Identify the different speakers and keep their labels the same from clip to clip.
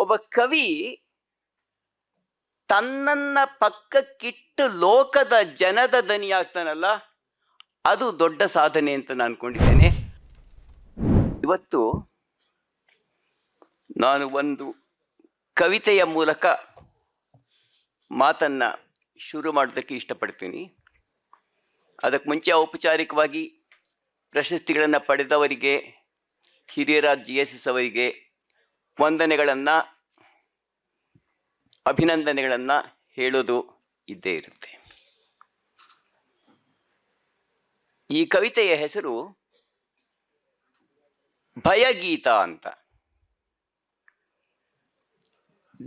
Speaker 1: ಒಬ್ಬ ಕವಿ ತನ್ನನ್ನ ಪಕ್ಕಕ್ಕಿಟ್ಟು ಲೋಕದ ಜನದ ದನಿಯಾಗ್ತಾನಲ್ಲ ಅದು ದೊಡ್ಡ ಸಾಧನೆ ಅಂತ ನಾನು ಅನ್ಕೊಂಡಿದ್ದೇನೆ. ಇವತ್ತು ನಾನು ಒಂದು ಕವಿತೆಯ ಮೂಲಕ ಮಾತನ್ನ ಶುರು ಮಾಡೋದಕ್ಕೆ ಇಷ್ಟಪಡ್ತೀನಿ. ಅದಕ್ಕೆ ಮುಂಚೆ ಔಪಚಾರಿಕವಾಗಿ ಪ್ರಶಸ್ತಿಗಳನ್ನು ಪಡೆದವರಿಗೆ ಹಿರಿಯರ ಜಿ ಎಸ್ ಎಸ್ ಅವರಿಗೆ ವಂದನೆಗಳನ್ನು, ಅಭಿನಂದನೆಗಳನ್ನು ಹೇಳೋದು ಇದ್ದೇ ಇರುತ್ತೆ. ಈ ಕವಿತೆಯ ಹೆಸರು ಭಯಗೀತ ಅಂತ.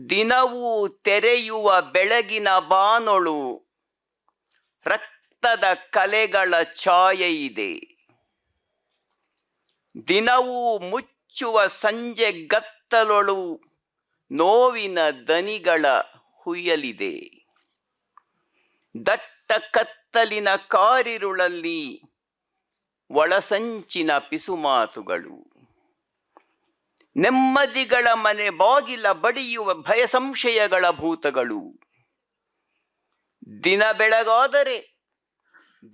Speaker 1: ದಿನವೂ ತೆರೆಯುವ ಬೆಳಗಿನ ಬಾನೊಳು ರಕ್ತದ ಕಲೆಗಳ ಛಾಯೆ ಇದೆ. ದಿನವೂ ಮುಚ್ಚುವ ಸಂಜೆ ಗತ್ತಲೊಳು ನೋವಿನ ದನಿಗಳ ಹುಯ್ಯಲಿದೆ. ದಟ್ಟ ಕತ್ತಲಿನ ಕಾರಿರುಳಲ್ಲಿ ಒಳಸಂಚಿನ ಪಿಸುಮಾತುಗಳು. ನೆಮ್ಮದಿಗಳ ಮನೆ ಬಾಗಿಲ ಬಡಿಯುವ ಭಯ ಸಂಶಯಗಳ ಭೂತಗಳು. ದಿನ ಬೆಳಗಾದರೆ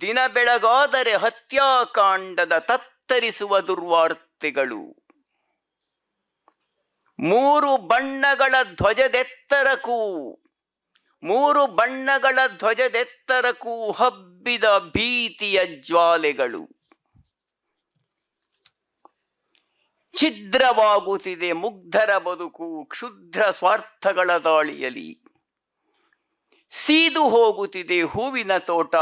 Speaker 1: ದಿನ ಬೆಳಗಾದರೆ ಹತ್ಯಾಕಾಂಡದ ತತ್ತರಿಸುವ ದುರ್ವಾರ್ತೆಗಳು. ಮೂರು ಬಣ್ಣಗಳ ಧ್ವಜದೆತ್ತರಕ್ಕೂ, ಮೂರು ಬಣ್ಣಗಳ ಧ್ವಜದೆತ್ತರಕ್ಕೂ ಹಬ್ಬಿದ ಭೀತಿಯ ಜ್ವಾಲೆಗಳು. ಛಿದ್ರವಾಗುತ್ತಿದೆ ಮುಗ್ಧರ ಬದುಕು, ಕ್ಷುದ್ರ ಸ್ವಾರ್ಥಗಳ ದಾಳಿಯಲ್ಲಿ. ಸೀದು ಹೋಗುತ್ತಿದೆ ಹೂವಿನ ತೋಟ,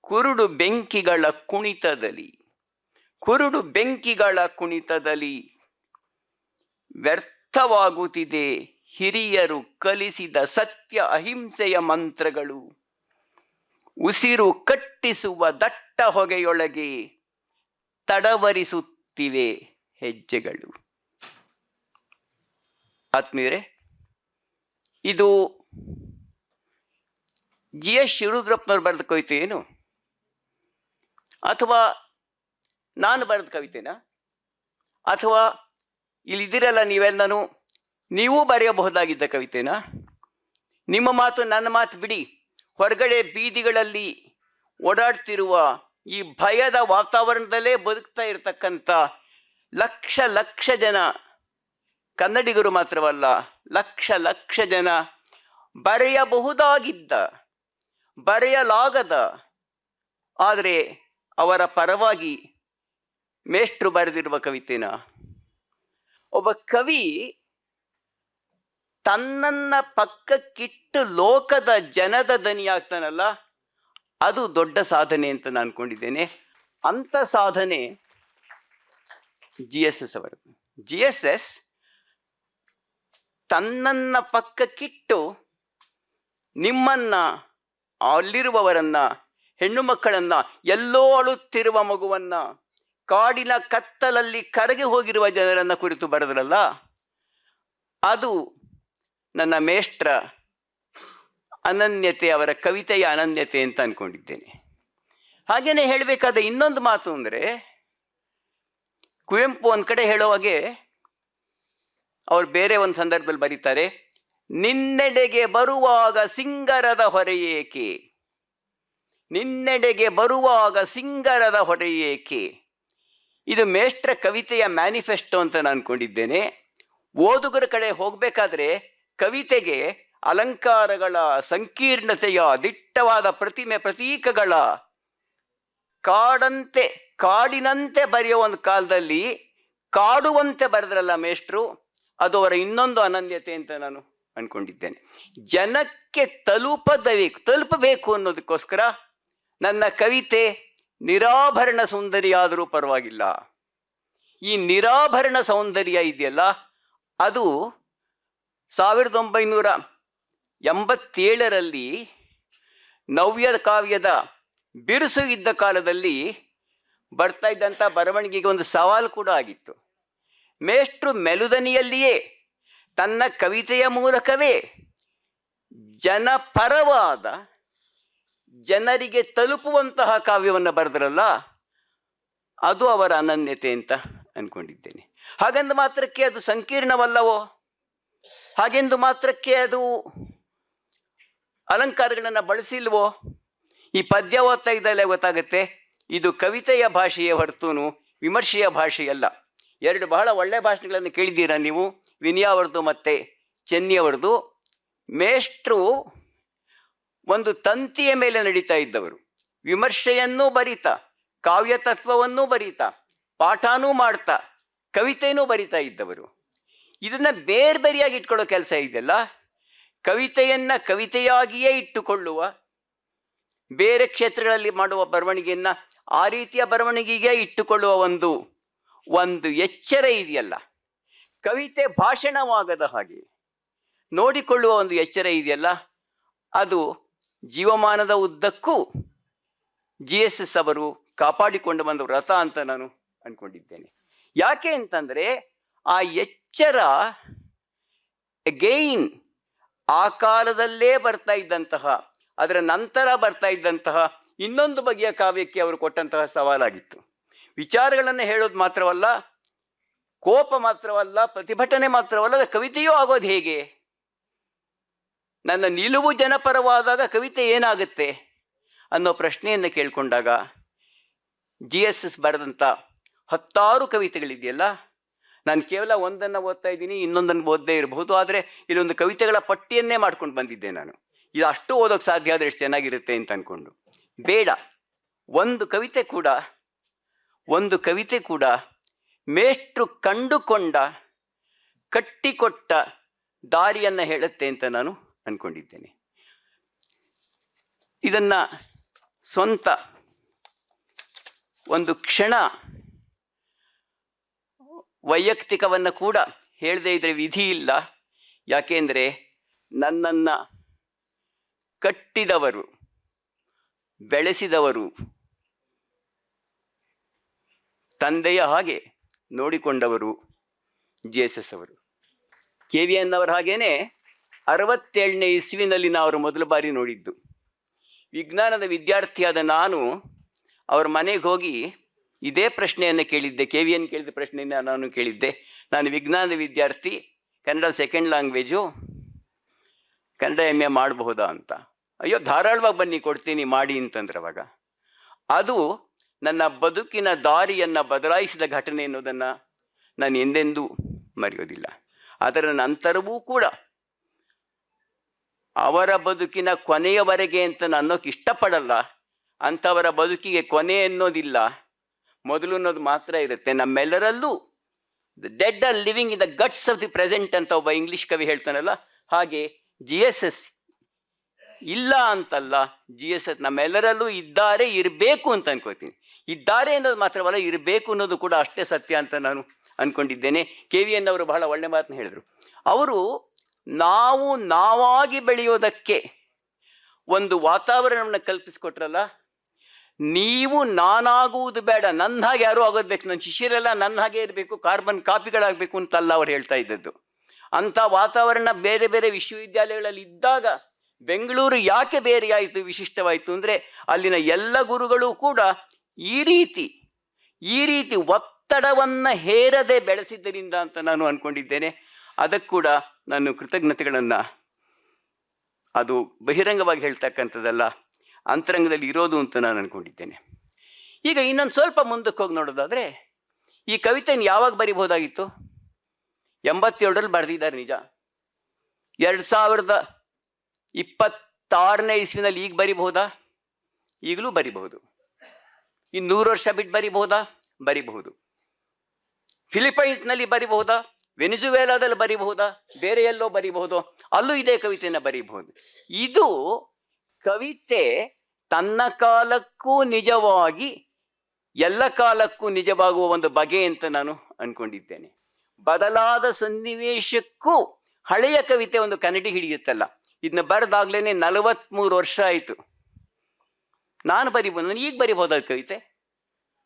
Speaker 1: ಕುರುಡು ಬೆಂಕಿಗಳ ಕುಣಿತದಲ್ಲಿ. ಕುರುಡು ಬೆಂಕಿಗಳ ಕುಣಿತದಲ್ಲಿ ವ್ಯರ್ಥವಾಗುತ್ತಿದೆ. ಹಿರಿಯರು ಕಲಿಸಿದ ಸತ್ಯ ಅಹಿಂಸೆಯ ಮಂತ್ರಗಳು. ಉಸಿರು ಕಟ್ಟಿಸುವ ದಟ್ಟ ಹೊಗೆಯೊಳಗೆ ತಡವರಿಸುತ್ತಿವೆ ಹೆಜ್ಜೆಗಳು. ಆತ್ಮೀಯರೇ, ಇದು ಜಿ ಎಸ್ ಶಿರುದ್ರಪ್ಪನವ್ರು ಬರೆದ ಕವಿತೆ ಏನು? ಅಥವಾ ನಾನು ಬರೆದ ಕವಿತೆನಾ? ಅಥವಾ ಇಲ್ಲಿದ್ದೀರಲ್ಲ ನೀವೆಲ್ಲನೂ, ನೀವೂ ಬರೆಯಬಹುದಾಗಿದ್ದ ಕವಿತೆನಾ? ನಿಮ್ಮ ಮಾತು ನನ್ನ ಮಾತು ಬಿಡಿ. ಹೊರಗಡೆ ಬೀದಿಗಳಲ್ಲಿ ಓಡಾಡ್ತಿರುವ ಈ ಭಯದ ವಾತಾವರಣದಲ್ಲೇ ಬದುಕ್ತಾ ಇರತಕ್ಕಂಥ ಲಕ್ಷ ಲಕ್ಷ ಜನ, ಕನ್ನಡಿಗರು ಮಾತ್ರವಲ್ಲ, ಲಕ್ಷ ಲಕ್ಷ ಜನ ಬರೆಯಬಹುದಾಗಿದ್ದ, ಬರೆಯಲಾಗದ, ಆದರೆ ಅವರ ಪರವಾಗಿ ಮೇಷ್ಟ್ರು ಬರೆದಿರುವ ಕವಿತೆನ? ಒಬ್ಬ ಕವಿ ತನ್ನನ್ನ ಪಕ್ಕಕ್ಕಿಟ್ಟು ಲೋಕದ ಜನದ ದನಿ ಆಗ್ತಾನಲ್ಲ, ಅದು ದೊಡ್ಡ ಸಾಧನೆ ಅಂತ ನಾನು ಅನ್ಕೊಂಡಿದ್ದೇನೆ. ಅಂಥ ಸಾಧನೆ ಜಿ ಎಸ್ ಎಸ್ ಅವರು. ಜಿ ಎಸ್ ಎಸ್ ತನ್ನನ್ನ ಪಕ್ಕಕ್ಕಿಟ್ಟು ನಿಮ್ಮನ್ನ, ಅಲ್ಲಿರುವವರನ್ನ, ಹೆಣ್ಣು ಮಕ್ಕಳನ್ನ, ಎಲ್ಲೋ ಅಳುತ್ತಿರುವ ಮಗುವನ್ನ ಕಾಡಿನ ಕತ್ತಲಲ್ಲಿ ಕರಗಿ ಹೋಗಿರುವ ಜನರನ್ನು ಕುರಿತು ಬರೆದ್ರಲ್ಲ, ಅದು ನನ್ನ ಮೇಷ್ಟ್ರ ಅನನ್ಯತೆ, ಅವರ ಕವಿತೆಯ ಅನನ್ಯತೆ ಅಂತ ಅಂದ್ಕೊಂಡಿದ್ದೇನೆ ಹಾಗೇನೆ ಹೇಳಬೇಕಾದ ಇನ್ನೊಂದು ಮಾತು ಅಂದರೆ, ಕುವೆಂಪು ಒಂದು ಕಡೆ ಹೇಳುವಾಗೆ ಅವ್ರು ಬೇರೆ ಒಂದು ಸಂದರ್ಭದಲ್ಲಿ ಬರೀತಾರೆ, ನಿನ್ನೆಡೆಗೆ ಬರುವಾಗ ಸಿಂಗರದ ಹೊರೆಯೇಕೆ ನಿನ್ನೆಡೆಗೆ ಬರುವಾಗ ಸಿಂಗರದ ಹೊರೆಯೇಕೆ ಇದು ಮೇಷ್ಟ್ರ ಕವಿತೆಯ ಮ್ಯಾನಿಫೆಸ್ಟೋ ಅಂತ ನಾನು ಅನ್ಕೊಂಡಿದ್ದೇನೆ. ಓದುಗರ ಕಡೆ ಹೋಗಬೇಕಾದ್ರೆ ಕವಿತೆಗೆ ಅಲಂಕಾರಗಳ ಸಂಕೀರ್ಣತೆಯ ದಿಟ್ಟವಾದ ಪ್ರತಿಮೆ ಪ್ರತೀಕಗಳ ಕಾಡಂತೆ, ಕಾಡಿನಂತೆ ಬರೆಯೋ ಒಂದು ಕಾಲದಲ್ಲಿ ಕಾಡುವಂತೆ ಬರೆದ್ರಲ್ಲ ಮೇಷ್ಟ್ರು? ಅದು ಅವರ ಇನ್ನೊಂದು ಅನನ್ಯತೆ ಅಂತ ನಾನು ಅನ್ಕೊಂಡಿದ್ದೇನೆ. ಜನಕ್ಕೆ ತಲುಪದ ತಲುಪಬೇಕು ಅನ್ನೋದಕ್ಕೋಸ್ಕರ ನನ್ನ ಕವಿತೆ ನಿರಾಭರಣ ಸೌಂದರ್ಯ ಆದರೂ ಪರವಾಗಿಲ್ಲ. ಈ ನಿರಾಭರಣ ಸೌಂದರ್ಯ ಇದೆಯಲ್ಲ, ಅದು ಸಾವಿರದ ಒಂಬೈನೂರ ಎಂಬತ್ತೇಳರಲ್ಲಿ ನವ್ಯ ಕಾವ್ಯದ ಬಿರುಸು ಇದ್ದ ಕಾಲದಲ್ಲಿ ಬರ್ತಾ ಇದ್ದಂಥ ಬರವಣಿಗೆಗೆ ಒಂದು ಸವಾಲು ಕೂಡ ಆಗಿತ್ತು. ಮೇಷ್ಟ್ರು ಮೆಲುದನಿಯಲ್ಲಿಯೇ ತನ್ನ ಕವಿತೆಯ ಮೂಲಕವೇ ಜನಪರವಾದ ಜನರಿಗೆ ತಲುಪುವಂತಹ ಕಾವ್ಯವನ್ನು ಬರೆದ್ರಲ್ಲ, ಅದು ಅವರ ಅನನ್ಯತೆ ಅಂತ ಅಂದ್ಕೊಂಡಿದ್ದೇನೆ ಹಾಗೆಂದು ಮಾತ್ರಕ್ಕೆ ಅದು ಸಂಕೀರ್ಣವಲ್ಲವೋ? ಹಾಗೆಂದು ಮಾತ್ರಕ್ಕೆ ಅದು ಅಲಂಕಾರಗಳನ್ನು ಬಳಸಿಲ್ವೋ? ಈ ಪದ್ಯ ಓದ್ತಾ ಇದ್ದಲ್ಲೇ ಗೊತ್ತಾಗುತ್ತೆ, ಇದು ಕವಿತೆಯ ಭಾಷೆಯ ಹೊರತುನು ವಿಮರ್ಶೆಯ ಭಾಷೆಯಲ್ಲ. ಎರಡು ಬಹಳ ಒಳ್ಳೆ ಭಾಷೆಗಳನ್ನು ಕೇಳಿದ್ದೀರಾ ನೀವು? ವಿನಿಯಾ ಮತ್ತು ಚೆನ್ನಿ ಅವರದು ಮೇಷ್ಟ್ರು ಒಂದು ತಂತಿಯ ಮೇಲೆ ನಡೀತಾ ಇದ್ದವರು. ವಿಮರ್ಶೆಯನ್ನೂ ಬರೀತಾ ಕಾವ್ಯ ತತ್ವವನ್ನೂ ಬರೀತಾ, ಪಾಠನೂ ಮಾಡ್ತಾ ಕವಿತೆಯೂ ಬರಿತಾ ಇದ್ದವರು. ಇದನ್ನ ಬೇರೆ ಬೇರೆಯಾಗಿ ಇಟ್ಕೊಳ್ಳೋ ಕೆಲಸ ಇದೆಯಲ್ಲ? ಕವಿತೆಯನ್ನ ಕವಿತೆಯಾಗಿಯೇ ಇಟ್ಟುಕೊಳ್ಳುವ, ಬೇರೆ ಕ್ಷೇತ್ರಗಳಲ್ಲಿ ಮಾಡುವ ಬರವಣಿಗೆಯನ್ನ ಆ ರೀತಿಯ ಬರವಣಿಗೆಗೆ ಇಟ್ಟುಕೊಳ್ಳುವ ಒಂದು ಒಂದು ಎಚ್ಚರ ಇದೆಯಲ್ಲ. ಕವಿತೆ ಭಾಷಣವಾಗದ ಹಾಗೆ ನೋಡಿಕೊಳ್ಳುವ ಒಂದು ಎಚ್ಚರ ಇದೆಯಲ್ಲ? ಅದು ಜೀವಮಾನದ ಉದ್ದಕ್ಕೂ ಜಿ ಎಸ್ ಎಸ್ ಅವರು ಕಾಪಾಡಿಕೊಂಡು ಬಂದ ವ್ರತ ಅಂತ ನಾನು ಅಂದ್ಕೊಂಡಿದ್ದೇನೆ ಯಾಕೆ ಅಂತಂದರೆ ಆ ಎಚ್ಚರ ಅಗೈನ್ ಆ ಕಾಲದಲ್ಲೇ ಬರ್ತಾ ಇದ್ದಂತಹ, ಅದರ ನಂತರ ಬರ್ತಾ ಇದ್ದಂತಹ ಇನ್ನೊಂದು ಬಗೆಯ ಕಾವ್ಯಕ್ಕೆ ಅವರು ಕೊಟ್ಟಂತಹ ಸವಾಲಾಗಿತ್ತು. ವಿಚಾರಗಳನ್ನು ಹೇಳೋದು ಮಾತ್ರವಲ್ಲ, ಕೋಪ ಮಾತ್ರವಲ್ಲ, ಪ್ರತಿಭಟನೆ ಮಾತ್ರವಲ್ಲ ಕವಿತೆಯೂ ಆಗೋದು ಹೇಗೆ? ನನ್ನ ನಿಲುವು ಜನಪರವಾದಾಗ ಕವಿತೆ ಏನಾಗುತ್ತೆ ಅನ್ನೋ ಪ್ರಶ್ನೆಯನ್ನು ಕೇಳಿಕೊಂಡಾಗ ಜಿ ಎಸ್ ಎಸ್ ಬರೆದಂಥ ಹತ್ತಾರು ಕವಿತೆಗಳಿದೆಯಲ್ಲ, ನಾನು ಕೇವಲ ಒಂದನ್ನು ಓದ್ತಾ ಇದ್ದೀನಿ, ಇನ್ನೊಂದನ್ನು ಓದದೇ ಇರಬಹುದು ಆದರೆ ಇಲ್ಲೊಂದು ಕವಿತೆಗಳ ಪಟ್ಟಿಯನ್ನೇ ಮಾಡ್ಕೊಂಡು ಬಂದಿದ್ದೆ ನಾನು. ಇದು ಅಷ್ಟು ಓದೋಕ್ಕೆ ಸಾಧ್ಯ ಆದರೆ ಎಷ್ಟು ಚೆನ್ನಾಗಿರುತ್ತೆ ಅಂತ ಅಂದ್ಕೊಂಡು ಬೇಡ, ಒಂದು ಕವಿತೆ ಕೂಡ, ಒಂದು ಕವಿತೆ ಕೂಡ ಮೇಷ್ಟ್ರು ಕಂಡುಕೊಂಡ, ಕಟ್ಟಿಕೊಟ್ಟ ದಾರಿಯನ್ನು ಹೇಳುತ್ತೆ ಅಂತ ನಾನು ಅಂದ್ಕೊಂಡಿದ್ದೇನೆ ಇದನ್ನು ಸ್ವಂತ ಒಂದು ಕ್ಷಣ ವೈಯಕ್ತಿಕವನ್ನು ಕೂಡ ಹೇಳದೇ ಇದ್ರೆ ವಿಧಿ ಇಲ್ಲ. ಯಾಕೆಂದರೆ ನನ್ನನ್ನು ಕಟ್ಟಿದವರು, ಬೆಳೆಸಿದವರು ತಂದೆಯ ಹಾಗೆ ನೋಡಿಕೊಂಡವರು ಜೆ ಎಸ್ ಎಸ್ ಅವರು. ಕೆ ವಿ ಎನ್ ಅವರ ಹಾಗೇನೆ ಅರವತ್ತೇಳನೇ ಇಸ್ವಿನಲ್ಲಿ ನಾವು ಅವರು ಮೊದಲ ಬಾರಿ ನೋಡಿದ್ದು. ವಿಜ್ಞಾನದ ವಿದ್ಯಾರ್ಥಿಯಾದ ನಾನು ಅವ್ರ ಮನೆಗೆ ಹೋಗಿ ಇದೇ ಪ್ರಶ್ನೆಯನ್ನು ಕೇಳಿದ್ದೆ. ಕೆ ವಿ ಎನ್ ಕೇಳಿದ ಪ್ರಶ್ನೆಯನ್ನು ನಾನು ಕೇಳಿದ್ದೆ. ನಾನು ವಿಜ್ಞಾನದ ವಿದ್ಯಾರ್ಥಿ, Kannada second language Kannada M A ಮಾಡಬಹುದಾ ಅಂತ. ಅಯ್ಯೋ, ಧಾರಾಳವಾಗಿ ಬನ್ನಿ, ಕೊಡ್ತೀನಿ, ಮಾಡಿ ಅಂತಂದ್ರೆ ಅವಾಗ. ಅದು ನನ್ನ ಬದುಕಿನ ದಾರಿಯನ್ನು ಬದಲಾಯಿಸಿದ ಘಟನೆ ಎನ್ನುವುದನ್ನು ನಾನು ಎಂದೆಂದೂ ಮರೆಯೋದಿಲ್ಲ. ಅದರ ನಂತರವೂ ಕೂಡ ಅವರ ಬದುಕಿನ ಕೊನೆಯವರೆಗೆ ಅಂತ ನಾನು ಅನ್ನೋಕೆ ಇಷ್ಟಪಡಲ್ಲ. ಅಂಥವರ ಬದುಕಿಗೆ ಕೊನೆ ಅನ್ನೋದಿಲ್ಲ ಮೊದಲು ಅನ್ನೋದು ಮಾತ್ರ ಇರುತ್ತೆ. ನಮ್ಮೆಲ್ಲರಲ್ಲೂ the dead are living in the guts of the present ಅಂತ ಒಬ್ಬ ಇಂಗ್ಲಿಷ್ ಕವಿ ಹೇಳ್ತಾನಲ್ಲ. ಹಾಗೆ ಜಿ ಎಸ್ ಎಸ್ ಇಲ್ಲ ಅಂತಲ್ಲ. ಜಿ ಎಸ್ ಎಸ್ ನಮ್ಮೆಲ್ಲರಲ್ಲೂ ಇದ್ದಾರೆ, ಇರಬೇಕು ಅಂತ ಅನ್ಕೋತೀನಿ. ಇದ್ದಾರೆ ಅನ್ನೋದು ಮಾತ್ರವಲ್ಲ, ಇರಬೇಕು ಅನ್ನೋದು ಕೂಡ ಅಷ್ಟೇ ಸತ್ಯ ಅಂತ ನಾನು ಅಂದ್ಕೊಂಡಿದ್ದೇನೆ ಕೆ ವಿ ಎನ್ ಅವರು ಬಹಳ ಒಳ್ಳೆ ಮಾತನ್ನ ಹೇಳಿದರು. ಅವರು ನಾವು ನಾವಾಗಿ ಬೆಳೆಯೋದಕ್ಕೆ ಒಂದು ವಾತಾವರಣವನ್ನು ಕಲ್ಪಿಸಿಕೊಟ್ರಲ್ಲ? ನೀವು ನಾನಾಗುವುದು ಬೇಡ. ನನ್ನ ಹಾಗೆ ಯಾರೂ ಆಗೋದು ಬೇಕು ನನ್ನ ಶಿಷ್ಯರೆಲ್ಲ ನನ್ನ ಹಾಗೆ ಇರಬೇಕು. ಕಾರ್ಬನ್ ಕಾಪಿಗಳಾಗಬೇಕು ಅಂತಲ್ಲ ಅವ್ರು ಹೇಳ್ತಾ ಇದ್ದದ್ದು. ಅಂಥ ವಾತಾವರಣ ಬೇರೆ ಬೇರೆ ವಿಶ್ವವಿದ್ಯಾಲಯಗಳಲ್ಲಿ ಇದ್ದಾಗ ಬೆಂಗಳೂರು ಯಾಕೆ ಬೇರೆಯಾಯಿತು, ವಿಶಿಷ್ಟವಾಯಿತು ಅಂದರೆ ಅಲ್ಲಿನ ಎಲ್ಲ ಗುರುಗಳು ಕೂಡ ಈ ರೀತಿ ಈ ರೀತಿ ಒತ್ತಡವನ್ನು ಹೇರದೆ ಬೆಳೆಸಿದ್ದರಿಂದ ಅಂತ ನಾನು ಅಂದ್ಕೊಂಡಿದ್ದೇನೆ ಅದಕ್ಕೆ ಕೂಡ ನಾನು ಕೃತಜ್ಞತೆಗಳನ್ನು ಅದು ಬಹಿರಂಗವಾಗಿ ಹೇಳ್ತಕ್ಕಂಥದ್ದಲ್ಲ, ಅಂತರಂಗದಲ್ಲಿ ಇರೋದು ಅಂತ ನಾನು ಅಂದ್ಕೊಂಡಿದ್ದೇನೆ ಈಗ ಇನ್ನೊಂದು ಸ್ವಲ್ಪ ಮುಂದಕ್ಕೆ ಹೋಗಿ ನೋಡೋದಾದರೆ, ಈ ಕವಿತೆಯನ್ನು ಯಾವಾಗ ಬರಿಬೋದಾಗಿತ್ತು ಎಂಬತ್ತೇಳರಲ್ಲಿ ಬರೆದಿದ್ದಾರೆ ನಿಜ. ಎರಡು ಸಾವಿರದ ಇಪ್ಪತ್ತಾರನೇ ಇಸ್ವಿನಲ್ಲಿ ಈಗ ಬರಿಬಹುದಾ? ಈಗಲೂ ಬರಿಬಹುದು. ಇನ್ನು ನೂರು ವರ್ಷ ಬಿಟ್ಟು ಬರಿಬಹುದಾ? ಬರಿಬಹುದು. ಫಿಲಿಪೈನ್ಸ್ನಲ್ಲಿ ಬರಿಬಹುದಾ? ವೆನಿಜುವೆಲಾದಲ್ಲಿ ಬರೀಬಹುದಾ? ಬೇರೆ ಎಲ್ಲೋ ಬರೀಬಹುದು. ಅಲ್ಲೂ ಇದೇ ಕವಿತೆಯನ್ನು ಬರೀಬಹುದು. ಇದು ಕವಿತೆ ತನ್ನ ಕಾಲಕ್ಕೂ ನಿಜವಾಗಿ, ಎಲ್ಲ ಕಾಲಕ್ಕೂ ನಿಜವಾಗುವ ಒಂದು ಬಗೆ ಅಂತ ನಾನು ಅನ್ಕೊಂಡಿದ್ದೇನೆ. ಬದಲಾದ ಸನ್ನಿವೇಶಕ್ಕೂ ಹಳೆಯ ಕವಿತೆ ಒಂದು ಕನ್ನಡಿ ಹಿಡಿಯುತ್ತಲ್ಲ. ಇದನ್ನ ಬರೆದಾಗ್ಲೇ ನಲವತ್ಮೂರು ವರ್ಷ ಆಯಿತು. ನಾನು ಬರಿಬೋದು ನಾನು ಈಗ ಬರಿಬಹುದಾದ ಕವಿತೆ.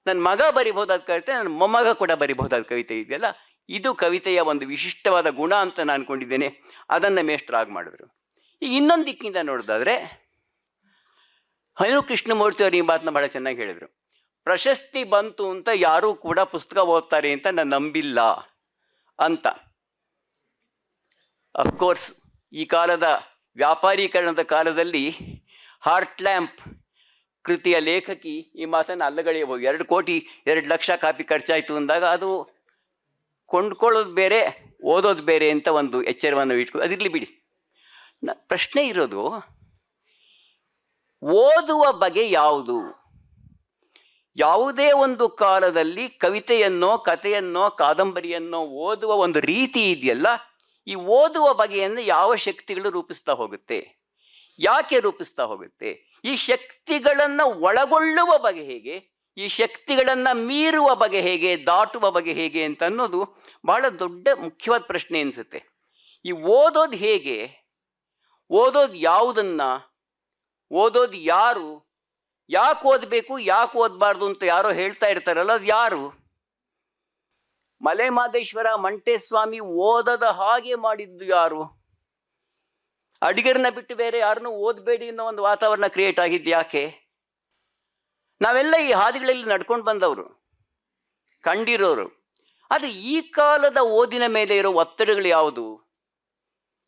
Speaker 1: ನನ್ನ ಮಗ ಬರಿಬಹುದಾದ ಕವಿತೆ, ನನ್ನ ಮೊಮ್ಮಗ ಕೂಡ ಬರಿಬಹುದಾದ ಕವಿತೆ ಇದೆಯಲ್ಲ? ಇದು ಕವಿತೆಯ ಒಂದು ವಿಶಿಷ್ಟವಾದ ಗುಣ ಅಂತ ನಾನು ಅಂದ್ಕೊಂಡಿದ್ದೇನೆ ಅದನ್ನು ಮೇಷ್ಟ್ರಾಗಿ ಮಾಡಿದ್ರು. ಈಗ ಇನ್ನೊಂದು ದಿಕ್ಕಿಂದ ನೋಡೋದಾದ್ರೆ ಹೈನು ಕೃಷ್ಣಮೂರ್ತಿ ಅವರು ಈ ಮಾತನ್ನ ಬಹಳ ಚೆನ್ನಾಗಿ ಹೇಳಿದರು. ಪ್ರಶಸ್ತಿ ಬಂತು ಅಂತ ಯಾರೂ ಕೂಡ ಪುಸ್ತಕ ಓದ್ತಾರೆ ಅಂತ ನಾನು ನಂಬಿಲ್ಲ ಅಂತ. ಅಫ್ಕೋರ್ಸ್ ಈ ಕಾಲದ ವ್ಯಾಪಾರೀಕರಣದ ಕಾಲದಲ್ಲಿ ಹಾರ್ಟ್ ಲ್ಯಾಂಪ್ ಕೃತಿಯ ಲೇಖಕಿ ಈ ಮಾತನ್ನು ಅಲ್ಲಗಳೆಯಬಹುದು ಎರಡು ಕೋಟಿ, ಎರಡು ಲಕ್ಷ ಕಾಪಿ ಖರ್ಚಾಯಿತು ಅಂದಾಗ ಅದು ಕೊಂಡ್ಕೊಳ್ಳೋದು ಬೇರೆ, ಓದೋದು ಬೇರೆ ಅಂತ ಒಂದು ಎಚ್ಚರವನ್ನು ಇಟ್ಕೊ ಅದಿರಲಿ ಬಿಡಿ. ಪ್ರಶ್ನೆ ಇರೋದು, ಓದುವ ಬಗೆ ಯಾವುದು? ಯಾವುದೇ ಒಂದು ಕಾಲದಲ್ಲಿ ಕವಿತೆಯನ್ನೋ, ಕಥೆಯನ್ನೋ, ಕಾದಂಬರಿಯನ್ನೋ ಓದುವ ಒಂದು ರೀತಿ ಇದೆಯಲ್ಲ, ಈ ಓದುವ ಬಗೆಯನ್ನು ಯಾವ ಶಕ್ತಿಗಳು ರೂಪಿಸ್ತಾ ಹೋಗುತ್ತೆ? ಯಾಕೆ ರೂಪಿಸ್ತಾ ಹೋಗುತ್ತೆ? ಈ ಶಕ್ತಿಗಳನ್ನು ಒಳಗೊಳ್ಳುವ ಬಗೆ ಹೇಗೆ? ಈ ಶಕ್ತಿಗಳನ್ನು ಮೀರುವ ಬಗೆ ಹೇಗೆ, ದಾಟುವ ಬಗೆ ಹೇಗೆ ಅಂತ ಅನ್ನೋದು ಬಹಳ ದೊಡ್ಡ ಮುಖ್ಯವಾದ ಪ್ರಶ್ನೆ ಅನಿಸುತ್ತೆ. ಈ ಓದೋದು ಹೇಗೆ, ಓದೋದು ಯಾವುದನ್ನು, ಓದೋದು ಯಾರು, ಯಾಕೆ ಓದಬೇಕು, ಯಾಕೆ ಓದಬಾರ್ದು ಅಂತ ಯಾರೋ ಹೇಳ್ತಾ ಇರ್ತಾರಲ್ಲ, ಅದು ಯಾರು? ಮಲೆ ಮಾದೇಶ್ವರ ಮಂಟೇಸ್ವಾಮಿ ಓದದ ಹಾಗೆ ಮಾಡಿದ್ದು ಯಾರು? ಅಡಿಗರನ್ನ ಬಿಟ್ಟು ಬೇರೆ ಯಾರನ್ನೂ ಓದಬೇಡಿ ಅನ್ನೋ ಒಂದು ವಾತಾವರಣ ಕ್ರಿಯೇಟ್ ಆಗಿದ್ದು ಯಾಕೆ? ನಾವೆಲ್ಲ ಈ ಹಾದಿಗಳಲ್ಲಿ ನಡ್ಕೊಂಡು ಬಂದವರು, ಕಂಡಿರೋರು. ಆದರೆ ಈ ಕಾಲದ ಓದಿನ ಮೇಲೆ ಇರೋ ಒತ್ತಡಗಳು ಯಾವುದು?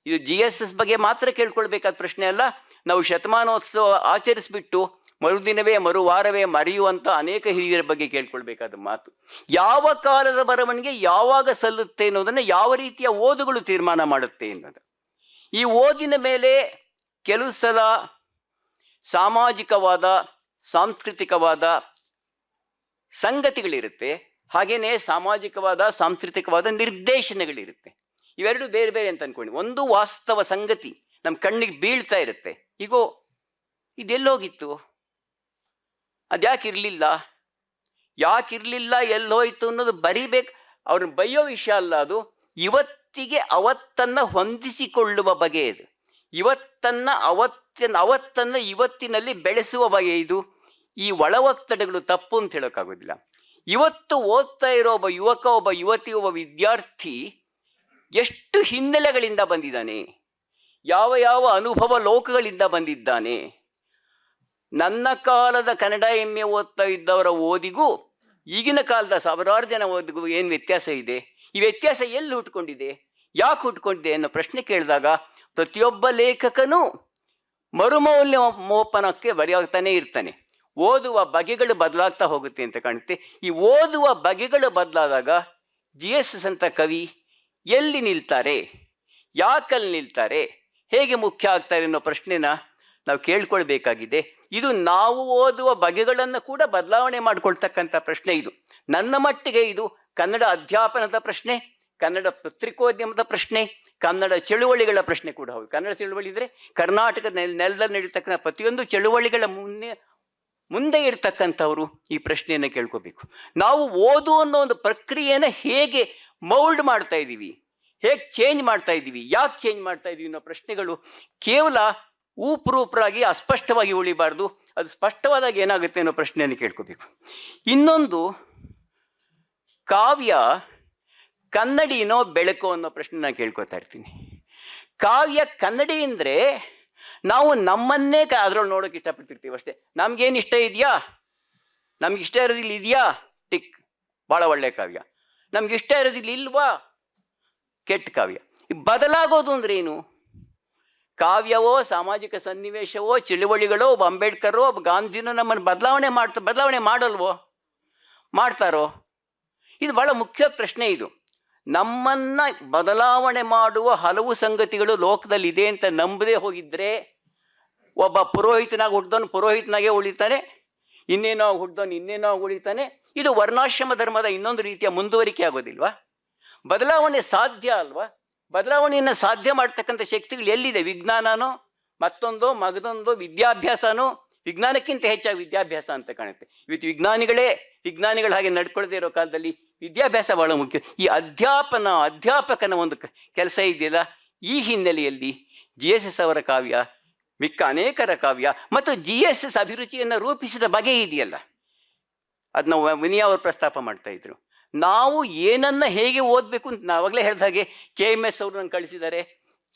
Speaker 1: ಇದು ಜಿ ಎಸ್ ಎಸ್ ಬಗ್ಗೆ ಮಾತ್ರ ಕೇಳ್ಕೊಳ್ಬೇಕಾದ ಪ್ರಶ್ನೆ ಅಲ್ಲ. ನಾವು ಶತಮಾನೋತ್ಸವ ಆಚರಿಸ್ಬಿಟ್ಟು ಮರುದಿನವೇ, ಮರುವಾರವೇ ಮರೆಯುವಂಥ ಅನೇಕ ಹಿರಿಯರ ಬಗ್ಗೆ ಕೇಳ್ಕೊಳ್ಬೇಕಾದ ಮಾತು. ಯಾವ ಕಾಲದ ಬರವಣಿಗೆ ಯಾವಾಗ ಸಲ್ಲುತ್ತೆ ಅನ್ನೋದನ್ನು ಯಾವ ರೀತಿಯ ಓದುಗಳು ತೀರ್ಮಾನ ಮಾಡುತ್ತೆ ಅನ್ನೋದು. ಈ ಓದಿನ ಮೇಲೆ ಕೆಲವು ಸಲ ಸಾಮಾಜಿಕವಾದ ಸಾಂಸ್ಕೃತಿಕವಾದ ಸಂಗತಿಗಳಿರುತ್ತೆ. ಹಾಗೆಯೇ ಸಾಮಾಜಿಕವಾದ, ಸಾಂಸ್ಕೃತಿಕವಾದ ನಿರ್ದೇಶನಗಳಿರುತ್ತೆ. ಇವೆರಡು ಬೇರೆ ಬೇರೆ ಅಂತ ಅನ್ಕೊಂಡು. ಒಂದು ವಾಸ್ತವ ಸಂಗತಿ ನಮ್ಮ ಕಣ್ಣಿಗೆ ಬೀಳ್ತಾ ಇರುತ್ತೆ. ಈಗೋ ಇದೆಲ್ಲೋಗಿತ್ತು? ಅದ್ಯಾಕೆ ಇರಲಿಲ್ಲ ಯಾಕಿರಲಿಲ್ಲ, ಎಲ್ಲೋಯ್ತು ಅನ್ನೋದು ಬರಿಬೇಕು. ಅವ್ರನ್ನ ಬೈಯೋ ವಿಷಯ ಅಲ್ಲ ಅದು. ಇವತ್ತಿಗೆ ಅವತ್ತನ್ನು ಹೊಂದಿಸಿಕೊಳ್ಳುವ ಬಗೆ ಇದು. ಇವತ್ತನ್ನು ಅವತ್ತಿನ ಅವತ್ತನ್ನು ಇವತ್ತಿನಲ್ಲಿ ಬೆಳೆಸುವ ಬಗೆ ಇದು. ಈ ಒಳ ಒತ್ತಡಗಳು ತಪ್ಪು ಅಂತ ಹೇಳೋಕ್ಕಾಗೋದಿಲ್ಲ. ಇವತ್ತು ಓದ್ತಾ ಇರೋ ಒಬ್ಬ ಯುವಕ, ಒಬ್ಬ ಯುವತಿ, ಒಬ್ಬ ವಿದ್ಯಾರ್ಥಿ ಎಷ್ಟು ಹಿನ್ನೆಲೆಗಳಿಂದ ಬಂದಿದ್ದಾನೆ? ಯಾವ ಯಾವ ಅನುಭವ ಲೋಕಗಳಿಂದ ಬಂದಿದ್ದಾನೆ? ನನ್ನ ಕಾಲದ ಕನ್ನಡ ಎಮ್ಮೆ ಓದ್ತಾ ಇದ್ದವರ ಓದಿಗೂ ಈಗಿನ ಕಾಲದ ಸಾವಿರಾರು ಜನ ಓದಿಗೂ ಏನು ವ್ಯತ್ಯಾಸ ಇದೆ? ಈ ವ್ಯತ್ಯಾಸ ಎಲ್ಲಿ ಹುಟ್ಕೊಂಡಿದೆ? ಯಾಕೆ ಹುಟ್ಕೊಂಡಿದೆ ಅನ್ನೋ ಪ್ರಶ್ನೆ ಕೇಳಿದಾಗ ಪ್ರತಿಯೊಬ್ಬ ಲೇಖಕನೂ ಮರುಮೌಲ್ಯ ಮೋಪನಕ್ಕೆ ಬರೆಯಾಗ್ತಾನೆ ಇರ್ತಾನೆ. ಓದುವ ಬಗೆಗಳು ಬದಲಾಗ್ತಾ ಹೋಗುತ್ತೆ ಅಂತ ಕಾಣುತ್ತೆ. ಈ ಓದುವ ಬಗೆಗಳು ಬದಲಾದಾಗ ಜಿ ಎಸ್ ಅಂತ ಕವಿ ಎಲ್ಲಿ ನಿಲ್ತಾರೆ? ಯಾಕಲ್ಲಿ ನಿಲ್ತಾರೆ? ಹೇಗೆ ಮುಖ್ಯ ಆಗ್ತಾರೆ ಅನ್ನೋ ಪ್ರಶ್ನೆನ ನಾವು ಕೇಳ್ಕೊಳ್ಬೇಕಾಗಿದೆ. ಇದು ನಾವು ಓದುವ ಬಗೆಗಳನ್ನು ಕೂಡ ಬದಲಾವಣೆ ಮಾಡಿಕೊಳ್ತಕ್ಕಂಥ ಪ್ರಶ್ನೆ ಇದು. ನನ್ನ ಮಟ್ಟಿಗೆ ಇದು ಕನ್ನಡ ಅಧ್ಯಾಪನದ ಪ್ರಶ್ನೆ, ಕನ್ನಡ ಪತ್ರಿಕೋದ್ಯಮದ ಪ್ರಶ್ನೆ, ಕನ್ನಡ ಚಳುವಳಿಗಳ ಪ್ರಶ್ನೆ ಕೂಡ ಹೌದು. ಕನ್ನಡ ಚಳುವಳಿ ಇದ್ರೆ ಕರ್ನಾಟಕದ ನೆಲ ನೆಲದಲ್ಲಿ ನಡೀತಕ್ಕಂಥ ಪ್ರತಿಯೊಂದು ಚಳುವಳಿಗಳ ಮುನ್ನೆ ಮುಂದೆ ಇರ್ತಕ್ಕಂಥವರು ಈ ಪ್ರಶ್ನೆಯನ್ನು ಕೇಳ್ಕೋಬೇಕು. ನಾವು ಓದು ಅನ್ನೋ ಒಂದು ಪ್ರಕ್ರಿಯೆನ ಹೇಗೆ ಮೌಲ್ಡ್ ಮಾಡ್ತಾ ಇದ್ದೀವಿ, ಹೇಗೆ ಚೇಂಜ್ ಮಾಡ್ತಾ ಇದ್ದೀವಿ, ಯಾಕೆ ಚೇಂಜ್ ಮಾಡ್ತಾ ಇದ್ದೀವಿ ಅನ್ನೋ ಪ್ರಶ್ನೆಗಳು ಕೇವಲ ಊಪರೂಪರಾಗಿ ಅಸ್ಪಷ್ಟವಾಗಿ ಉಳಿಬಾರ್ದು, ಅದು ಸ್ಪಷ್ಟವಾದಾಗ ಏನಾಗುತ್ತೆ ಅನ್ನೋ ಪ್ರಶ್ನೆಯನ್ನು ಕೇಳ್ಕೋಬೇಕು. ಇನ್ನೊಂದು ಕಾವ್ಯ ಕನ್ನಡಿನೋ ಬೆಳಕು ಅನ್ನೋ ಪ್ರಶ್ನೆ ನಾನು ಕೇಳ್ಕೊತಾ ಇರ್ತೀನಿ. ಕಾವ್ಯ ಕನ್ನಡಿ ಅಂದರೆ ನಾವು ನಮ್ಮನ್ನೇ ಕ ಅದ್ರಲ್ಲಿ ನೋಡೋಕೆ ಇಷ್ಟಪಡ್ತಿರ್ತೀವಿ ಅಷ್ಟೇ. ನಮ್ಗೇನು ಇಷ್ಟ ಇದೆಯಾ? ನಮ್ಗೆ ಇಷ್ಟ ಇರೋದಿಲ್ಲ ಇದೆಯಾ? ಟಿಕ್. ಭಾಳ ಒಳ್ಳೆಯ ಕಾವ್ಯ. ನಮ್ಗೆ ಇಷ್ಟ ಇರೋದಿಲ್ಲ ಇಲ್ವಾ? ಕೆಟ್ಟ ಕಾವ್ಯ. ಬದಲಾಗೋದು ಅಂದ್ರೆ ಏನು ಕಾವ್ಯವೋ, ಸಾಮಾಜಿಕ ಸನ್ನಿವೇಶವೋ, ಚಳುವಳಿಗಳೋ ಒಬ್ಬ ಅಂಬೇಡ್ಕರೋ ಒಬ್ಬ ಗಾಂಧಿನೋ ನಮ್ಮನ್ನು ಬದಲಾವಣೆ ಮಾಡ್ತಾ ಬದಲಾವಣೆ ಮಾಡಲ್ವೋ? ಮಾಡ್ತಾರೋ? ಇದು ಬಹಳ ಮುಖ್ಯ ಪ್ರಶ್ನೆ ಇದು. ನಮ್ಮನ್ನ ಬದಲಾವಣೆ ಮಾಡುವ ಹಲವು ಸಂಗತಿಗಳು ಲೋಕದಲ್ಲಿ ಇದೆ ಅಂತ ನಂಬದೇ ಹೋಗಿದ್ರೆ ಒಬ್ಬ ಪುರೋಹಿತನಾಗಿ ಹುಟ್ಟಿದವನು ಪುರೋಹಿತನಾಗೇ ಉಳಿತಾನೆ ಇನ್ನೇನೋ ಹುಡ್ದವನು ಇನ್ನೇನೋ ಉಳಿತಾನೆ. ಇದು ವರ್ಣಾಶ್ರಮ ಧರ್ಮದ ಇನ್ನೊಂದು ರೀತಿಯ ಮುಂದುವರಿಕೆ ಆಗೋದಿಲ್ವಾ? ಬದಲಾವಣೆ ಸಾಧ್ಯ ಅಲ್ವಾ? ಬದಲಾವಣೆಯನ್ನು ಸಾಧ್ಯ ಮಾಡ್ತಕ್ಕಂಥ ಶಕ್ತಿಗಳು ಎಲ್ಲಿದೆ? ವಿಜ್ಞಾನನೋ, ಮತ್ತೊಂದೋ, ಮಗದೊಂದು, ವಿದ್ಯಾಭ್ಯಾಸನೋ? ವಿಜ್ಞಾನಕ್ಕಿಂತ ಹೆಚ್ಚಾಗಿ ವಿದ್ಯಾಭ್ಯಾಸ ಅಂತ ಕಾಣುತ್ತೆ. ಇವತ್ತು ವಿಜ್ಞಾನಿಗಳೇ, ವಿಜ್ಞಾನಿಗಳ ಹಾಗೆ ನಡ್ಕೊಳ್ಳದೇ ಇರೋ ಕಾಲದಲ್ಲಿ ವಿದ್ಯಾಭ್ಯಾಸ ಬಹಳ ಮುಖ್ಯ. ಈ ಅಧ್ಯಾಪನ, ಅಧ್ಯಾಪಕನ ಒಂದು ಕೆಲಸ ಇದೆಯಲ್ಲ? ಈ ಹಿನ್ನೆಲೆಯಲ್ಲಿ ಜಿ ಎಸ್ ಎಸ್ ಅವರ ಕಾವ್ಯ ಮಿಕ್ಕ ಅನೇಕರ ಕಾವ್ಯ ಮತ್ತು ಜಿ ಎಸ್ ಎಸ್ ಅಭಿರುಚಿಯನ್ನು ರೂಪಿಸಿದ ಬಗೆ ಇದೆಯಲ್ಲ. ಅದನ್ನ ವಿನಿಯ ಅವರು ಪ್ರಸ್ತಾಪ ಮಾಡ್ತಾ ಇದ್ರು. ನಾವು ಏನನ್ನ ಹೇಗೆ ಓದಬೇಕು ಅಂತ ನಾವಾಗಲೇ ಹೇಳಿದ ಹಾಗೆ ಕೆ ಎಂ ಎಸ್ ಅವರು ನಂಗೆ ಕಳಿಸಿದ್ದಾರೆ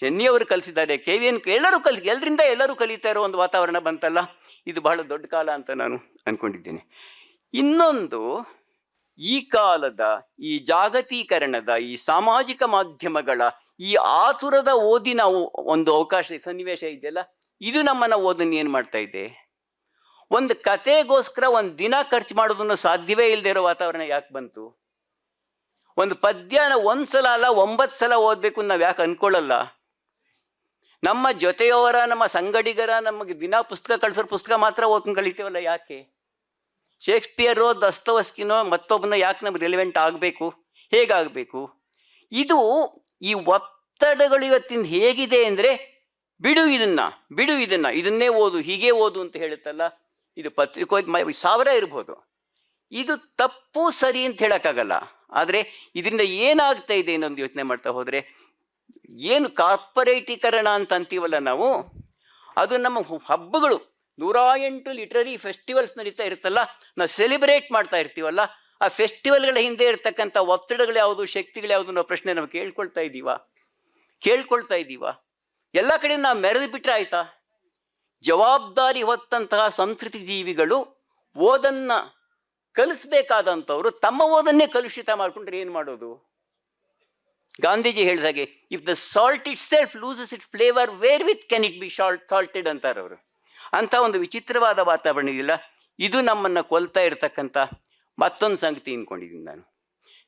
Speaker 1: ಚೆನ್ನಿಯವರು ಕಲಿಸಿದ್ದಾರೆ ಕೆ ವಿ ಎನ್ ಎಲ್ಲರೂ ಕಲಿ ಎಲ್ಲರಿಂದ ಎಲ್ಲರೂ ಕಲಿತಾ ಇರೋ ಒಂದು ವಾತಾವರಣ ಬಂತಲ್ಲ, ಇದು ಬಹಳ ದೊಡ್ಡ ಕಾಲ ಅಂತ ನಾನು ಅಂದ್ಕೊಂಡಿದ್ದೇನೆ ಇನ್ನೊಂದು, ಈ ಕಾಲದ, ಈ ಜಾಗತೀಕರಣದ, ಈ ಸಾಮಾಜಿಕ ಮಾಧ್ಯಮಗಳ, ಈ ಆತುರದ ಓದಿನ ನಾವು ಒಂದು ಅವಕಾಶ, ಸನ್ನಿವೇಶ ಇದೆಯಲ್ಲ ಇದು ನಮ್ಮನ್ನು ಓದನ್ನು ಏನು ಮಾಡ್ತಾ ಇದೆ? ಒಂದು ಕತೆಗೋಸ್ಕರ ಒಂದು ದಿನ ಖರ್ಚು ಮಾಡೋದನ್ನು ಸಾಧ್ಯವೇ ಇಲ್ಲದೆ ಇರೋ ವಾತಾವರಣ ಯಾಕೆ ಬಂತು? ಒಂದು ಪದ್ಯನ ಒಂದ್ಸಲ ಅಲ್ಲ ಒಂಬತ್ತು ಸಲ ಓದಬೇಕು ನಾವು ಯಾಕೆ ಅಂದ್ಕೊಳ್ಳಲ್ಲ ನಮ್ಮ ಜೊತೆಯವರ, ನಮ್ಮ ಸಂಗಡಿಗರ, ನಮಗೆ ದಿನ ಪುಸ್ತಕ ಕಳಿಸೋರು ಪುಸ್ತಕ ಮಾತ್ರ ಓದ್ಕೊಂಡು ಕಲಿತೀವಲ್ಲ ಯಾಕೆ? ಶೇಕ್ಸ್ಪಿಯರೋ, ದಸ್ತವಸ್ಕಿನೋ, ಮತ್ತೊಬ್ಬನ ಯಾಕೆ ನಮ್ಗೆ ರಿಲೆವೆಂಟ್ ಆಗಬೇಕು? ಹೇಗಾಗಬೇಕು? ಇದು ಈ ಒತ್ತಡಗಳು ಇವತ್ತಿನ ಹೇಗಿದೆ ಅಂದರೆ ಬಿಡು ಇದನ್ನ ಬಿಡು ಇದನ್ನ, ಇದನ್ನೇ ಓದು, ಹೀಗೆ ಓದು ಅಂತ ಹೇಳುತ್ತಲ್ಲ, ಇದು ಪತ್ರಿಕೋದ್ ಸಾವಿರ ಇರ್ಬೋದು. ಇದು ತಪ್ಪು, ಸರಿ ಅಂತ ಹೇಳೋಕ್ಕಾಗಲ್ಲ. ಆದರೆ ಇದರಿಂದ ಏನಾಗ್ತಾ ಇದೆ ಇನ್ನೊಂದು ಯೋಚನೆ ಮಾಡ್ತಾ ಹೋದರೆ, ಏನು ಕಾರ್ಪೊರೇಟೀಕರಣ ಅಂತ ಅಂತೀವಲ್ಲ ನಾವು, ಅದು ನಮ್ಮ ಹಬ್ಬಗಳು ನೂರ ಎಂಟು ಲಿಟ್ರರಿ ಫೆಸ್ಟಿವಲ್ಸ್ ನಡೀತಾ ಇರುತ್ತಲ್ಲ, ನಾವು ಸೆಲೆಬ್ರೇಟ್ ಮಾಡ್ತಾ ಇರ್ತೀವಲ್ಲ, ಆ ಫೆಸ್ಟಿವಲ್ಗಳ ಹಿಂದೆ ಇರ್ತಕ್ಕಂಥ ಒತ್ತಡಗಳು ಯಾವುದು, ಶಕ್ತಿಗಳು ಯಾವುದು ಅನ್ನೋ ಪ್ರಶ್ನೆ ನಾವು ಕೇಳ್ಕೊಳ್ತಾ ಇದ್ದೀವ ಕೇಳ್ಕೊಳ್ತಾ ಇದ್ದೀವಾ ಎಲ್ಲ ಕಡೆ ನಾವು ಮೆರೆದು ಬಿಟ್ಟರೆ ಆಯ್ತಾ? ಜವಾಬ್ದಾರಿ ಹೊತ್ತಂತಹ ಸಂಸ್ಕೃತಿ ಜೀವಿಗಳು ಓದನ್ನ ಕಲಿಸ್ಬೇಕಾದಂಥವ್ರು ತಮ್ಮ ಓದನ್ನೇ ಕಲುಷಿತ ಮಾಡಿಕೊಂಡ್ರೆ ಏನು ಮಾಡೋದು? ಗಾಂಧೀಜಿ ಹೇಳಿದ ಹಾಗೆ if the salt itself loses its flavour wherewith can it be shall salted ಅಂತಾರೆ ಅವರು. ಅಂಥ ಒಂದು ವಿಚಿತ್ರವಾದ ವಾತಾವರಣ ಇದೆಯಲ್ಲ ಇದು ನಮ್ಮನ್ನು ಕೊಲ್ತಾ ಇರತಕ್ಕಂಥ ಮತ್ತೊಂದು ಸಂಗತಿ ಅಂದ್ಕೊಂಡಿದ್ದೀನಿ ನಾನು.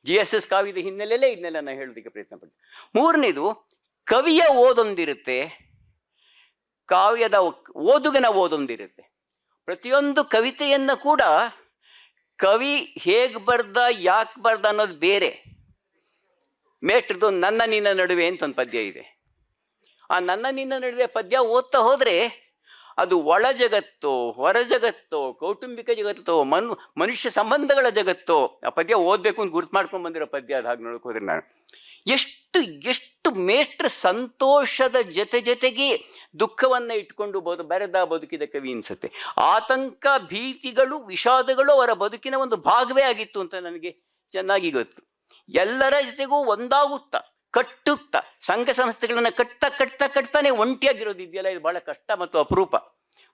Speaker 1: ಜಿ ಎಸ್ ಎಸ್ ಕಾವ್ಯದ ಹಿನ್ನೆಲೆಯಲ್ಲೇ ಇದನ್ನೆಲ್ಲ ನಾನು ಹೇಳೋದಕ್ಕೆ ಪ್ರಯತ್ನ ಪಡ್ತೀನಿ. ಮೂರನೇದು ಕವಿಯ ಓದೊಂದಿರುತ್ತೆ, ಕಾವ್ಯದ ಓದುಗನ ಓದೊಂದಿರುತ್ತೆ. ಪ್ರತಿಯೊಂದು ಕವಿತೆಯನ್ನು ಕೂಡ ಕವಿ ಹೇಗೆ ಬರ್ದ, ಯಾಕೆ ಬರ್ದ ಅನ್ನೋದು ಬೇರೆ. ಮೇಟ್ರದು ನನ್ನ ನಿನ್ನ ನಡುವೆ ಅಂತ ಒಂದು ಪದ್ಯ ಇದೆ. ಆ ನನ್ನ ನಿನ್ನ ನಡುವೆ ಪದ್ಯ ಓದ್ತಾ ಹೋದರೆ ಅದು ಒಳ ಜಗತ್ತೋ, ಹೊರ ಜಗತ್ತೋ, ಕೌಟುಂಬಿಕ ಜಗತ್ತೋ, ಮನು, ಮನುಷ್ಯ ಸಂಬಂಧಗಳ ಜಗತ್ತೋ, ಆ ಪದ್ಯ ಓದಬೇಕು ಅಂತ ಗುರ್ತು ಮಾಡ್ಕೊಂಡು ಬಂದಿರೋ ಪದ್ಯ ಅದು ಹಾಗೆ ನೋಡಕ್ಕೆ ಹೋದ್ರೆ ನಾನು. ಎಷ್ಟು ಎಷ್ಟು ಎಷ್ಟು ಮೇಷ್ಟ್ರ ಸಂತೋಷದ ಜೊತೆ ಜೊತೆಗೆ ದುಃಖವನ್ನು ಇಟ್ಕೊಂಡು ಬದು, ಬರೆದ ಬದುಕಿದ ಕವಿ ಅನ್ಸುತ್ತೆ. ಆತಂಕ, ಭೀತಿಗಳು, ವಿಷಾದಗಳು ಅವರ ಬದುಕಿನ ಒಂದು ಭಾಗವೇ ಆಗಿತ್ತು ಅಂತ ನನಗೆ ಚೆನ್ನಾಗಿ ಗೊತ್ತು. ಎಲ್ಲರ ಜೊತೆಗೂ ಒಂದಾಗುತ್ತಾ, ಕಟ್ಟುತ್ತಾ, ಸಂಘ ಸಂಸ್ಥೆಗಳನ್ನು ಕಟ್ತಾ ಕಟ್ತಾ, ಕಟ್ತಾನೆ ಒಂಟಿಯಾಗಿರೋದು ಇದೆಯಲ್ಲ, ಇದು ಬಹಳ ಕಷ್ಟ ಮತ್ತು ಅಪರೂಪ.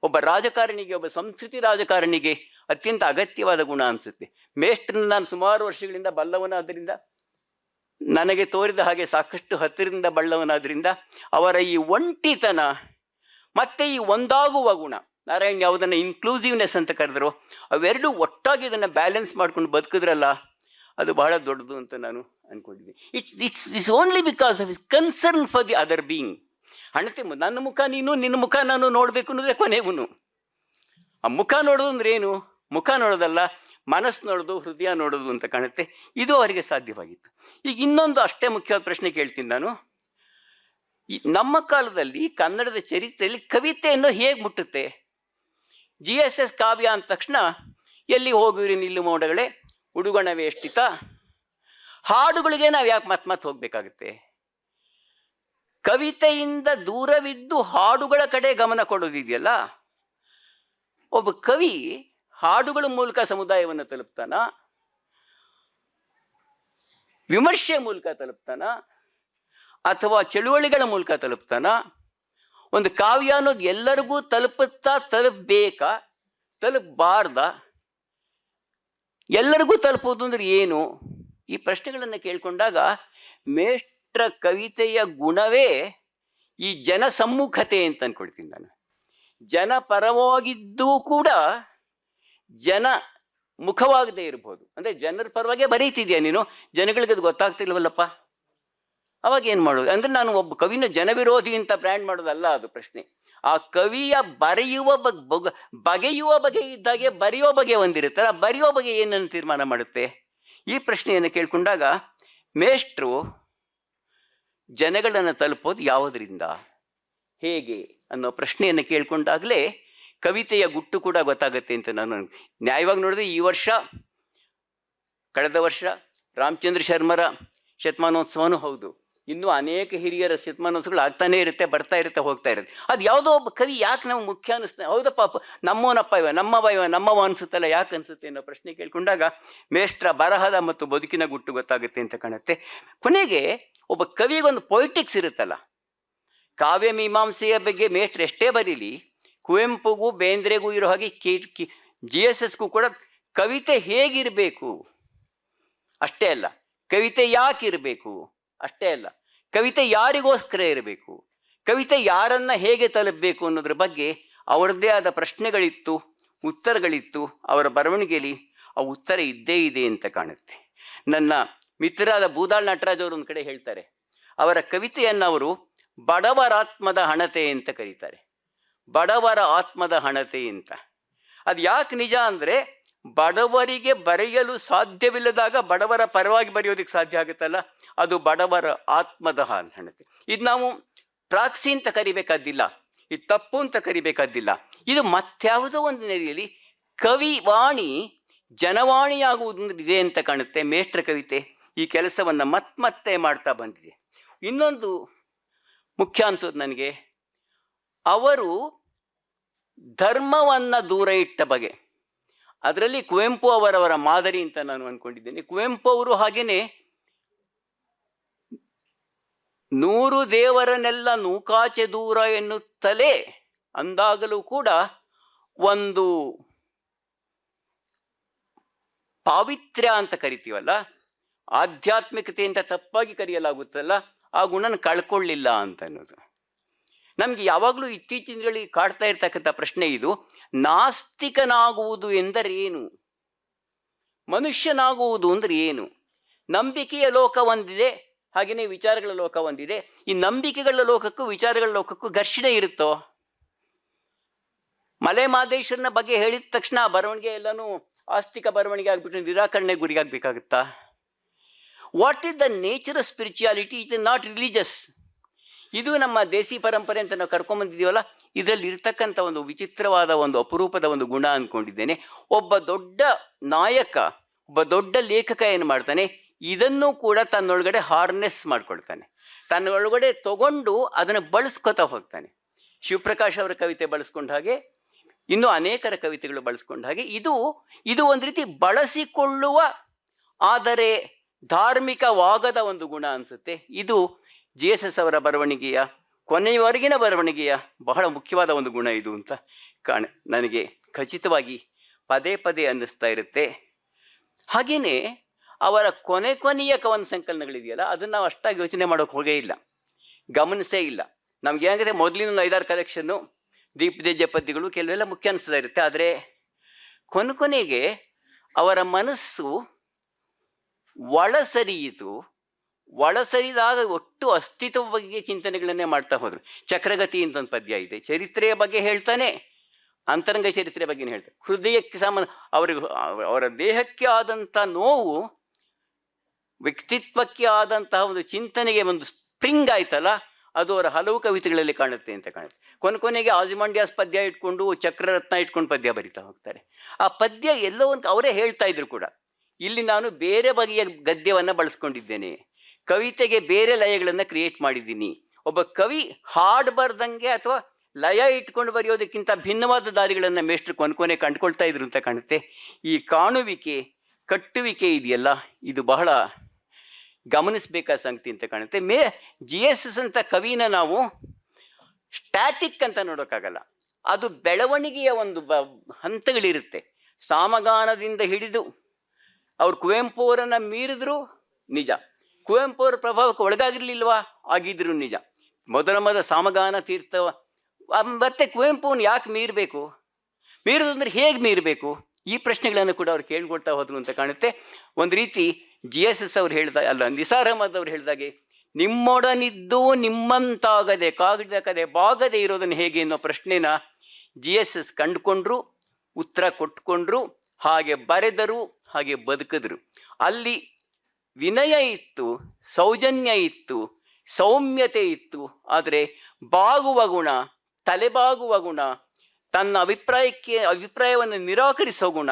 Speaker 1: ಒಬ್ಬ ರಾಜಕಾರಣಿಗೆ, ಒಬ್ಬ ಸಂಸ್ಕೃತಿ ರಾಜಕಾರಣಿಗೆ ಅತ್ಯಂತ ಅಗತ್ಯವಾದ ಗುಣ ಅನಿಸುತ್ತೆ. ಮೇಷ್ಟ್ರನ್ನ ನಾನು ಸುಮಾರು ವರ್ಷಗಳಿಂದ ಬಲ್ಲವನಾದ್ದರಿಂದ ನನಗೆ ತೋರಿದ ಹಾಗೆ ಸಾಕಷ್ಟು ಹತ್ತಿರದಿಂದ ಬಳ್ಳವನಾದ್ರಿಂದ ಅವರ ಈ ಒಂಟಿತನ ಮತ್ತೆ ಈ ಒಂದಾಗುವ ಗುಣ, ನಾರಾಯಣ್ ಯಾವುದನ್ನು ಇನ್ಕ್ಲೂಸಿವ್ನೆಸ್ ಅಂತ ಕರೆದ್ರು, ಅವೆರಡೂ ಒಟ್ಟಾಗಿ ಇದನ್ನು ಬ್ಯಾಲೆನ್ಸ್ ಮಾಡ್ಕೊಂಡು ಬದುಕಿದ್ರಲ್ಲ, ಅದು ಬಹಳ ದೊಡ್ಡದು ಅಂತ ನಾನು ಅನ್ಕೊಂಡಿದ್ದೀನಿ. It's it's it's only because of his concern for the other being ಹಣತೆ ನನ್ನ ಮುಖ ನೀನು, ನಿನ್ನ ಮುಖ ನಾನು ನೋಡಬೇಕು ಅನ್ನೋದೇ ಕೊನೆಗೂ ಆ ಮುಖ ನೋಡೋದು ಅಂದ್ರೆ ಏನು? ಮುಖ ನೋಡೋದಲ್ಲ ಮನಸ್ಸು ನೋಡೋದು, ಹೃದಯ ನೋಡೋದು ಅಂತ ಕಾಣುತ್ತೆ. ಇದು ಅವರಿಗೆ ಸಾಧ್ಯವಾಗಿತ್ತು. ಈಗ ಇನ್ನೊಂದು ಅಷ್ಟೇ ಮುಖ್ಯವಾದ ಪ್ರಶ್ನೆ ಕೇಳ್ತೀನಿ ನಾನು. ನಮ್ಮ ಕಾಲದಲ್ಲಿ ಕನ್ನಡದ ಚರಿತ್ರೆಯಲ್ಲಿ ಕವಿತೆಯನ್ನು ಹೇಗೆ ಮುಟ್ಟುತ್ತೆ? ಜಿ ಎಸ್ ಎಸ್ ಕಾವ್ಯ ಅಂದ ತಕ್ಷಣ, ಎಲ್ಲಿ ಹೋಗುವಿರಿ ನಿಲ್ಲು ಮೋಡಗಳೇ? ಉಡುಗಣ ವೇಷ್ಟಿತ ಹಾಡುಗಳಿಗೆ ನಾವು ಯಾಕೆ ಮತ್ತೆ ಮತ್ತೆ ಹೋಗ್ಬೇಕಾಗುತ್ತೆ? ಕವಿತೆಯಿಂದ ದೂರವಿದ್ದು ಹಾಡುಗಳ ಕಡೆ ಗಮನ ಕೊಡೋದಿದೆಯಲ್ಲ? ಒಬ್ಬ ಕವಿ ಹಾಡುಗಳ ಮೂಲಕ ಸಮುದಾಯವನ್ನು ತಲುಪ್ತಾನ? ವಿಮರ್ಶೆ ಮೂಲಕ ತಲುಪ್ತಾನ? ಅಥವಾ ಚಳುವಳಿಗಳ ಮೂಲಕ ತಲುಪ್ತಾನ? ಒಂದು ಕಾವ್ಯ ಅನ್ನೋದು ಎಲ್ಲರಿಗೂ ತಲುಪುತ್ತಾ ತಲುಪಬೇಕಾ? ತಲುಪಬಾರ್ದ? ಎಲ್ಲರಿಗೂ ತಲುಪೋದು ಅಂದ್ರೆ ಏನು? ಈ ಪ್ರಶ್ನೆಗಳನ್ನು ಕೇಳಿಕೊಂಡಾಗ ಮೇಷ್ಟ್ರ ಕವಿತೆಯ ಗುಣವೇ ಈ ಜನಸಮ್ಮುಖತೆ ಅಂತ ಅನ್ಕೊಳ್ತೀನಿ ನಾನು. ಜನ ಪರವಾಗಿದ್ದೂ ಕೂಡ ಜನ ಮುಖವಾಗದೇ ಇರ್ಬೋದು. ಅಂದರೆ ಜನರ ಪರವಾಗೇ ಬರೀತಿದ್ಯಾ ನೀನು? ಜನಗಳಿಗೆ ಅದು ಗೊತ್ತಾಗ್ತಿಲ್ವಲ್ಲಪ್ಪ? ಅವಾಗ ಏನು ಮಾಡೋದು? ಅಂದರೆ ನಾನು ಒಬ್ಬ ಕವಿನ ಜನವಿರೋಧಿ ಅಂತ ಬ್ರ್ಯಾಂಡ್ ಮಾಡೋದಲ್ಲ ಅದು ಪ್ರಶ್ನೆ. ಆ ಕವಿಯ ಬರೆಯುವ ಬಗ್, ಬಗ, ಬಗೆಯುವ ಬಗೆ ಇದ್ದಾಗೆ ಬರೆಯೋ ಬಗೆ ಒಂದಿರುತ್ತೆ ಆ ಬರೆಯೋ ಬಗೆ ಏನನ್ನು ತೀರ್ಮಾನ ಮಾಡುತ್ತೆ? ಈ ಪ್ರಶ್ನೆಯನ್ನು ಕೇಳಿಕೊಂಡಾಗ ಮೇಷ್ಟ್ರು ಜನಗಳನ್ನು ತಲುಪೋದು ಯಾವುದರಿಂದ? ಹೇಗೆ ಅನ್ನೋ ಪ್ರಶ್ನೆಯನ್ನು ಕೇಳ್ಕೊಂಡಾಗಲೇ ಕವಿತೆಯ ಗುಟ್ಟು ಕೂಡ ಗೊತ್ತಾಗುತ್ತೆ ಅಂತ ನಾನು ನ್ಯಾಯವಾಗಿ ನೋಡಿದ್ರೆ ಈ ವರ್ಷ, ಕಳೆದ ವರ್ಷ ರಾಮಚಂದ್ರ ಶರ್ಮರ ಶತಮಾನೋತ್ಸವನೂ ಹೌದು. ಇನ್ನೂ ಅನೇಕ ಹಿರಿಯರ ಶತಮಾನೋತ್ಸವಗಳು ಆಗ್ತಾನೇ ಇರುತ್ತೆ, ಬರ್ತಾ ಇರುತ್ತೆ, ಹೋಗ್ತಾ ಇರುತ್ತೆ. ಅದು ಯಾವುದೋ ಒಬ್ಬ ಕವಿ ಯಾಕೆ ನಮ್ಗೆ ಮುಖ್ಯ ಅನ್ನಿಸ್ತಾ ಹೌದಪ್ಪ ನಮ್ಮವನಪ್ಪ ಇವ ನಮ್ಮವ ಇವ ನಮ್ಮವ ಅನಿಸುತ್ತಲ್ಲ, ಯಾಕೆ ಅನಿಸುತ್ತೆ ಅನ್ನೋ ಪ್ರಶ್ನೆ ಕೇಳಿಕೊಂಡಾಗ ಮೇಷ್ಟ್ರ ಬರಹದ ಮತ್ತು ಬದುಕಿನ ಗುಟ್ಟು ಗೊತ್ತಾಗುತ್ತೆ ಅಂತ ಕಾಣುತ್ತೆ. ಕೊನೆಗೆ ಒಬ್ಬ ಕವಿಗೊಂದು ಪೊಯಿಟಿಕ್ಸ್ ಇರುತ್ತಲ್ಲ. ಕಾವ್ಯ ಮೀಮಾಂಸೆಯ ಬಗ್ಗೆ ಮೇಷ್ಟ್ರು ಎಷ್ಟೇ ಬರೀಲಿ ಕುವೆಂಪುಗೂ ಬೇಂದ್ರೆಗೂ ಇರೋ ಹಾಗೆ ಕಿ ಜಿ ಎಸ್ ಎಸ್ಗೂ ಕೂಡ ಕವಿತೆ ಹೇಗಿರಬೇಕು? ಅಷ್ಟೇ ಅಲ್ಲ, ಕವಿತೆ ಯಾಕೆ ಇರಬೇಕು ಅಷ್ಟೇ ಅಲ್ಲ, ಕವಿತೆ ಯಾರಿಗೋಸ್ಕರ ಇರಬೇಕು? ಕವಿತೆ ಯಾರನ್ನ ಹೇಗೆ ತಲುಪಬೇಕು ಅನ್ನೋದ್ರ ಬಗ್ಗೆ ಅವರದ್ದೇ ಆದ ಪ್ರಶ್ನೆಗಳಿತ್ತು, ಉತ್ತರಗಳಿತ್ತು, ಅವರ ಬರವಣಿಗೆಯಲ್ಲಿ ಆ ಉತ್ತರ ಇದ್ದೇ ಇದೆ ಅಂತ ಕಾಣುತ್ತೆ. ನನ್ನ ಮಿತ್ರರಾದ ಬೂದಾಳ್ ನಟರಾಜ್ ಅವರು ಒಂದು ಕಡೆ ಹೇಳ್ತಾರೆ, ಅವರ ಕವಿತೆಯನ್ನು ಅವರು ಬಡವರಾತ್ಮದ ಹಣತೆ ಅಂತ ಕರೀತಾರೆ. ಬಡವರ ಆತ್ಮದ ಹಣತೆ ಅಂತ. ಅದು ಯಾಕೆ ನಿಜ ಅಂದರೆ ಬಡವರಿಗೆ ಬರೆಯಲು ಸಾಧ್ಯವಿಲ್ಲದಾಗ ಬಡವರ ಪರವಾಗಿ ಬರೆಯೋದಕ್ಕೆ ಸಾಧ್ಯ ಆಗುತ್ತಲ್ಲ? ಅದು ಬಡವರ ಆತ್ಮದ ಹಣತೆ. ಇದು ನಾವು ಪ್ರಾಕ್ಸಿ ಅಂತ ಕರಿಬೇಕಾದ್ದಿಲ್ಲ. ಇದು ತಪ್ಪು ಅಂತ ಕರಿಬೇಕಾದ್ದಿಲ್ಲ. ಇದು ಮತ್ಯಾವುದೋ ಒಂದು ನೆಲೆಯಲ್ಲಿ ಕವಿವಾಣಿ ಜನವಾಣಿಯಾಗುವುದು ಇದೆ ಅಂತ ಕಾಣುತ್ತೆ. ಮೇಷ್ಟ್ರ ಕವಿತೆ ಈ ಕೆಲಸವನ್ನು ಮತ್ತೆ ಮಾಡ್ತಾ ಬಂದಿದೆ. ಇನ್ನೊಂದು ಮುಖ್ಯ ಅನ್ಸೋದು ನನಗೆ. ಅವರು ಧರ್ಮವನ್ನು ದೂರ ಇಟ್ಟ ಬಗೆ. ಅದರಲ್ಲಿ ಕುವೆಂಪು ಅವರವರ ಮಾದರಿ ಅಂತ ನಾನು ಅಂದ್ಕೊಂಡಿದ್ದೇನೆ ಕುವೆಂಪು ಅವರು ಹಾಗೆಯೇ ನೂರು ದೇವರನ್ನೆಲ್ಲ ನೂಕಾಚೆ ದೂರ ಎನ್ನುತ್ತಲೇ ಅಂದಾಗಲೂ ಕೂಡ ಒಂದು ಪಾವಿತ್ರ್ಯ ಅಂತ ಕರಿತೀವಲ್ಲ ಆಧ್ಯಾತ್ಮಿಕತೆ ಅಂತ ತಪ್ಪಾಗಿ ಕರೆಯಲಾಗುತ್ತಲ್ಲ, ಆ ಗುಣನ ಕಳ್ಕೊಳ್ಳಿಲ್ಲ ಅಂತ ಅನ್ನೋದು. ನಮಗೆ ಯಾವಾಗಲೂ ಇತ್ತೀಚಿನ ದಿನಗಳಲ್ಲಿ ಕಾಡ್ತಾ ಇರ್ತಕ್ಕಂಥ ಪ್ರಶ್ನೆ ಇದು, ನಾಸ್ತಿಕನಾಗುವುದು ಎಂದರೇನು ಮನುಷ್ಯನಾಗುವುದು ಅಂದರೆ ಏನು? ನಂಬಿಕೆಯ ಲೋಕ ಒಂದಿದೆ ಹಾಗೆಯೇ ವಿಚಾರಗಳ ಲೋಕ ಒಂದಿದೆ. ಈ ನಂಬಿಕೆಗಳ ಲೋಕಕ್ಕೂ ವಿಚಾರಗಳ ಲೋಕಕ್ಕೂ ಘರ್ಷಣೆ ಇರುತ್ತೋ? ಮಲೆ ಮಾದೇಶ್ವರನ ಬಗ್ಗೆ ಹೇಳಿದ ತಕ್ಷಣ ಬರವಣಿಗೆ ಎಲ್ಲನೂ ಆಸ್ತಿಕ ಬರವಣಿಗೆ ಆಗ್ಬಿಟ್ಟು ನಿರಾಕರಣೆ ಗುರಿಯಾಗಬೇಕಾಗುತ್ತಾ? What is the nature of spirituality it is not religious ಇದು ನಮ್ಮ ದೇಸಿ ಪರಂಪರೆ ಅಂತ ನಾವು ಕರ್ಕೊಂಬಂದಿದ್ದೀವಲ್ಲ ಇದರಲ್ಲಿ ಇರ್ತಕ್ಕಂಥ ಒಂದು ವಿಚಿತ್ರವಾದ ಒಂದು ಅಪರೂಪದ ಒಂದು ಗುಣ ಅಂದ್ಕೊಂಡಿದ್ದೇನೆ ಒಬ್ಬ ದೊಡ್ಡ ನಾಯಕ, ಒಬ್ಬ ದೊಡ್ಡ ಲೇಖಕ ಏನು ಮಾಡ್ತಾನೆ? ಇದನ್ನು ಕೂಡ ತನ್ನೊಳಗಡೆ ಹಾರ್ನೆಸ್ ಮಾಡ್ಕೊಳ್ತಾನೆ. ತನ್ನೊಳಗಡೆ ತಗೊಂಡು ಅದನ್ನು ಬಳಸ್ಕೊತಾ ಹೋಗ್ತಾನೆ. ಶಿವಪ್ರಕಾಶ್ ಅವರ ಕವಿತೆ ಬಳಸ್ಕೊಂಡ ಹಾಗೆ, ಇನ್ನು ಅನೇಕರ ಕವಿತೆಗಳು ಬಳಸ್ಕೊಂಡ ಹಾಗೆ, ಇದು ಇದು ಒಂದು ರೀತಿ ಬಳಸಿಕೊಳ್ಳುವ, ಆದರೆ ಧಾರ್ಮಿಕವಾಗದ ಒಂದು ಗುಣ ಅನಿಸುತ್ತೆ. ಇದು ಜಿ ಎಸ್ ಎಸ್ ಅವರ ಬರವಣಿಗೆಯ, ಕೊನೆಯವರೆಗಿನ ಬರವಣಿಗೆಯ ಬಹಳ ಮುಖ್ಯವಾದ ಒಂದು ಗುಣ ಇದು ಅಂತ ಕಾಣ, ನನಗೆ ಖಚಿತವಾಗಿ ಪದೇ ಪದೇ ಅನ್ನಿಸ್ತಾ ಇರುತ್ತೆ. ಹಾಗೆಯೇ ಅವರ ಕೊನೆ ಕೊನೆಯ ಕವನ ಸಂಕಲನಗಳಿದೆಯಲ್ಲ, ಅದನ್ನು ನಾವು ಅಷ್ಟಾಗಿ ಯೋಚನೆ ಮಾಡೋಕೆ ಹೋಗೇ ಇಲ್ಲ. ಗಮನಿಸೇ ಇಲ್ಲ. ನಮ್ಗೆ ಮೊದಲಿನ ಒಂದು ಐದಾರು ಕಲೆಕ್ಷನ್ನು ದೀಪದೇಜ ಪದ್ಯಗಳು ಕೆಲವೆಲ್ಲ ಮುಖ್ಯ ಅನಿಸ್ತಾ ಇರುತ್ತೆ. ಆದರೆ ಕೊನೆ ಕೊನೆಗೆ ಅವರ ಮನಸ್ಸು ಒಳಸರಿಯಿತು ಒಳಸರಿದಾಗ ಒಟ್ಟು ಅಸ್ತಿತ್ವ ಬಗ್ಗೆ ಚಿಂತನೆಗಳನ್ನೇ ಮಾಡ್ತಾ ಹೋದರು. ಚಕ್ರಗತಿ ಅಂತ ಒಂದು ಪದ್ಯ ಇದೆ. ಚರಿತ್ರೆಯ ಬಗ್ಗೆ ಹೇಳ್ತಾನೆ, ಅಂತರಂಗ ಚರಿತ್ರೆ ಬಗ್ಗೆ ಹೇಳ್ತಾರೆ ಹೃದಯಕ್ಕೆ ಸಂಬಂಧ, ಅವರಿಗೆ, ಅವರ ದೇಹಕ್ಕೆ ಆದಂಥ ನೋವು, ವ್ಯಕ್ತಿತ್ವಕ್ಕೆ ಆದಂತಹ ಒಂದು ಚಿಂತನೆಗೆ ಒಂದು ಸ್ಪ್ರಿಂಗ್ ಆಯ್ತಲ್ಲ, ಅದು ಅವರ ಹಲವು ಕವಿತೆಗಳಲ್ಲಿ ಕಾಣುತ್ತೆ ಅಂತ ಕಾಣುತ್ತೆ. ಕೊನೆ ಕೊನೆಗೆ ಆಜುಮಾಂಡ್ಯಾಸ್ ಪದ್ಯ ಇಟ್ಕೊಂಡು, ಚಕ್ರರತ್ನ ಇಟ್ಕೊಂಡು ಪದ್ಯ ಬರಿತಾ ಹೋಗ್ತಾರೆ. ಆ ಪದ್ಯ ಎಲ್ಲೋ ಒಂದು ಅವರೇ ಹೇಳ್ತಾ ಇದ್ರು ಕೂಡ. ಇಲ್ಲಿ ನಾನು ಬೇರೆ ಬಗೆಯ ಗದ್ಯವನ್ನು ಬಳಸ್ಕೊಂಡಿದ್ದೇನೆ. ಕವಿತೆಗೆ ಬೇರೆ ಲಯಗಳನ್ನು ಕ್ರಿಯೇಟ್ ಮಾಡಿದ್ದೀನಿ. ಒಬ್ಬ ಕವಿ ಹಾಡು ಬರ್ದಂಗೆ ಅಥವಾ ಲಯ ಇಟ್ಕೊಂಡು ಬರೆಯೋದಕ್ಕಿಂತ ಭಿನ್ನವಾದ ದಾರಿಗಳನ್ನು ಮೇಷ್ಟ್ರು ಕೊನೆ ಕೊನೆ ಕಂಡುಕೊಳ್ತಾ ಇದ್ರು ಅಂತ ಕಾಣುತ್ತೆ. ಈ ಕಾಣುವಿಕೆ, ಕಟ್ಟುವಿಕೆ ಇದೆಯಲ್ಲ, ಇದು ಬಹಳ ಗಮನಿಸಬೇಕಾದ ಸಂಗತಿ ಅಂತ ಕಾಣುತ್ತೆ. ಮೇ ಜಿ ಎಸ್ ಎಸ್ ಅಂತ ಕವಿನ ನಾವು ಸ್ಟ್ಯಾಟಿಕ್ ಅಂತ ನೋಡೋಕ್ಕಾಗಲ್ಲ. ಅದು ಬೆಳವಣಿಗೆಯ ಒಂದು ಬ, ಹಂತಗಳಿರುತ್ತೆ. ಸಾಮಗಾನದಿಂದ ಹಿಡಿದು ಅವ್ರು ಕುವೆಂಪು ಅವರನ್ನು ಮೀರಿದ್ರು ನಿಜ. ಕುವೆಂಪು ಅವರ ಪ್ರಭಾವಕ್ಕೆ ಒಳಗಾಗಿರ್ಲಿಲ್ವಾ? ಆಗಿದ್ರು ನಿಜ. ಮೊದಲ ಮೊದಲ ಸಾಮಗಾನ ತೀರ್ಥ ಆ, ಮತ್ತೆ ಕುವೆಂಪುವನ್ನು ಯಾಕೆ ಮೀರಬೇಕು? ಮೀರೋದಂದ್ರೆ ಹೇಗೆ ಮೀರಬೇಕು? ಈ ಪ್ರಶ್ನೆಗಳನ್ನು ಕೂಡ ಅವ್ರು ಕೇಳ್ಕೊಳ್ತಾ ಹೋದ್ರು ಅಂತ ಕಾಣುತ್ತೆ. ಒಂದು ರೀತಿ ಜಿ ಎಸ್ ಎಸ್ ಅವ್ರು ಹೇಳ್ದ ಅಲ್ಲ ನಿಸಾರ್ ಅಹಮದ್ ಅವ್ರು ಹೇಳ್ದಾಗೆ ನಿಮ್ಮೊಡನಿದ್ದು ನಿಮ್ಮಂತಾಗದೆ ಕಾಗದಕದೆ ಬಾಗದೆ ಇರೋದನ್ನು ಹೇಗೆ ಅನ್ನೋ ಪ್ರಶ್ನೆನ ಜಿ ಎಸ್ ಎಸ್ ಕಂಡುಕೊಂಡ್ರು ಉತ್ತರ ಕೊಟ್ಕೊಂಡ್ರು ಹಾಗೆ ಬರೆದರು ಹಾಗೆ ಬದುಕಿದ್ರು. ಅಲ್ಲಿ ವಿನಯ ಇತ್ತು, ಸೌಜನ್ಯ ಇತ್ತು, ಸೌಮ್ಯತೆ ಇತ್ತು, ಆದರೆ ಬಾಗುವ ಗುಣ, ತಲೆಬಾಗುವ ಗುಣ, ತನ್ನ ಅಭಿಪ್ರಾಯಕ್ಕೆ, ಅಭಿಪ್ರಾಯವನ್ನು ನಿರಾಕರಿಸೋ ಗುಣ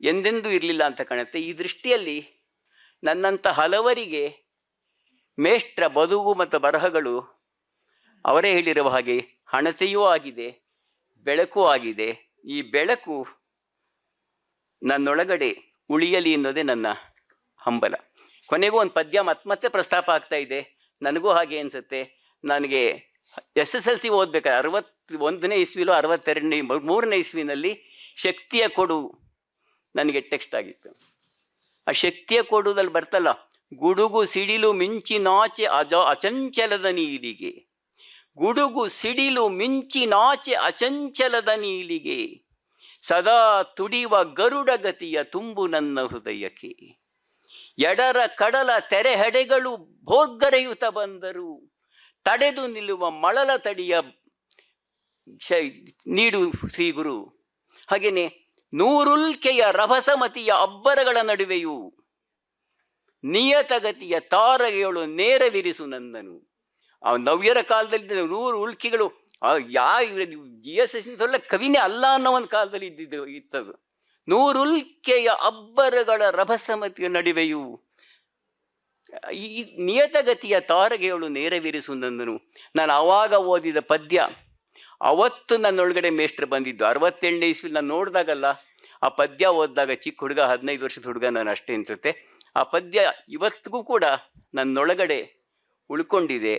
Speaker 1: ಎಂದೆಂದೂ ಇರಲಿಲ್ಲ ಅಂತ ಕಾಣುತ್ತೆ. ಈ ದೃಷ್ಟಿಯಲ್ಲಿ ನನ್ನಂಥ ಹಲವರಿಗೆ ಮೇಷ್ಟ್ರ ಬದುಕು ಮತ್ತು ಬರಹಗಳು ಅವರೇ ಹೇಳಿರುವ ಹಾಗೆ ಹಣಸೆಯೂ ಆಗಿದೆ, ಬೆಳಕು ಆಗಿದೆ. ಈ ಬೆಳಕು ನನ್ನೊಳಗಡೆ ಉಳಿಯಲಿ ಎನ್ನುವುದೇ ನನ್ನ ಹಂಬಲ. ಕೊನೆಗೂ ಒಂದು ಪದ್ಯ ಮತ್ತೆ ಪ್ರಸ್ತಾಪ ಆಗ್ತಾ ಇದೆ. ನನಗೂ ಹಾಗೆ ಅನಿಸುತ್ತೆ. ನನಗೆ ಎಸ್ ಎಸ್ ಎಲ್ ಸಿ ಓದ್ಬೇಕಾದ್ರೆ ಅರವತ್ತು ಒಂದನೇ ಇಸ್ವಿಲೋ ಅರವತ್ತೆರಡನೇ ಮೂರನೇ ಇಸ್ವಿನಲ್ಲಿ ಶಕ್ತಿಯ ಕೊಡು ನನಗೆ ಟೆಕ್ಸ್ಟ್ ಆಗಿತ್ತು. ಆ ಶಕ್ತಿಯ ಕೊಡುದಲ್ಲಿ ಬರ್ತಲ್ಲ, ಗುಡುಗು ಸಿಡಿಲು ಮಿಂಚಿನಾಚೆ ಅಜ, ಅಚಂಚಲದ ನೀಲಿಗೆ. ಗುಡುಗು ಸಿಡಿಲು ಮಿಂಚಿನಾಚೆ ಅಚಂಚಲದ ನೀಲಿಗೆ. ಸದಾ ತುಡಿವ ಗರುಡಗತಿಯ ತುಂಬು ನನ್ನ ಹೃದಯಕ್ಕೆ. ಎಡರ ಕಡಲ ತೆರೆಹೆಡೆಗಳು ಭೋರ್ಗರೆಯುತ್ತ ಬಂದರು. ತಡೆದು ನಿಲ್ಲುವ ಮಳಲ ತಡಿಯ ನೀಡು ಶ್ರೀ ಗುರು. ಹಾಗೆಯೇ ನೂರುಲ್ಕೆಯ ರಭಸಮತಿಯ ಅಬ್ಬರಗಳ ನಡುವೆಯೂ ನಿಯತಗತಿಯ ತಾರಗೆಗಳು ನೇರವಿರಿಸು ನಂದನು. ಆ ನವ್ಯರ ಕಾಲದಲ್ಲಿ ನೂರು ಉಲ್ಕಿಗಳು, ಆ ಯಾ ಜಿ ಎಸ್ ಎಸ್ ಸೊಲ್ಲ ಕವಿನೇ ಅಲ್ಲ ಅನ್ನೋ ಒಂದು ಕಾಲದಲ್ಲಿ ಇದ್ದಿದ್ದು, ಇತ್ತದು. ನೂರುಲ್ಕೆಯ ಅಬ್ಬರಗಳ ರಭಸಮತಿಯ ನಡುವೆಯೂ, ಈ ನಿಯತಗತಿಯ ತಾರಗೆಗಳು ನೇರವೇರಿಸು ನಂದನು ನಾನು ಆವಾಗ ಓದಿದ ಪದ್ಯ, ಅವತ್ತು ನನ್ನೊಳಗಡೆ ಮೇಷ್ಟ್ರು ಬಂದಿದ್ದು. ಅರವತ್ತೆಂಟನೇ ಇಸ್ವಿ ನಾನು ನೋಡಿದಾಗಲ್ಲ, ಆ ಪದ್ಯ ಓದಿದಾಗ ಚಿಕ್ಕ ಹುಡುಗ, ಹದಿನೈದು ವರ್ಷದ ಹುಡುಗ, ನಾನು ಅಷ್ಟೇ ಅನಿಸುತ್ತೆ. ಆ ಪದ್ಯ ಇವತ್ತಿಗೂ ಕೂಡ ನನ್ನೊಳಗಡೆ ಉಳ್ಕೊಂಡಿದೆ.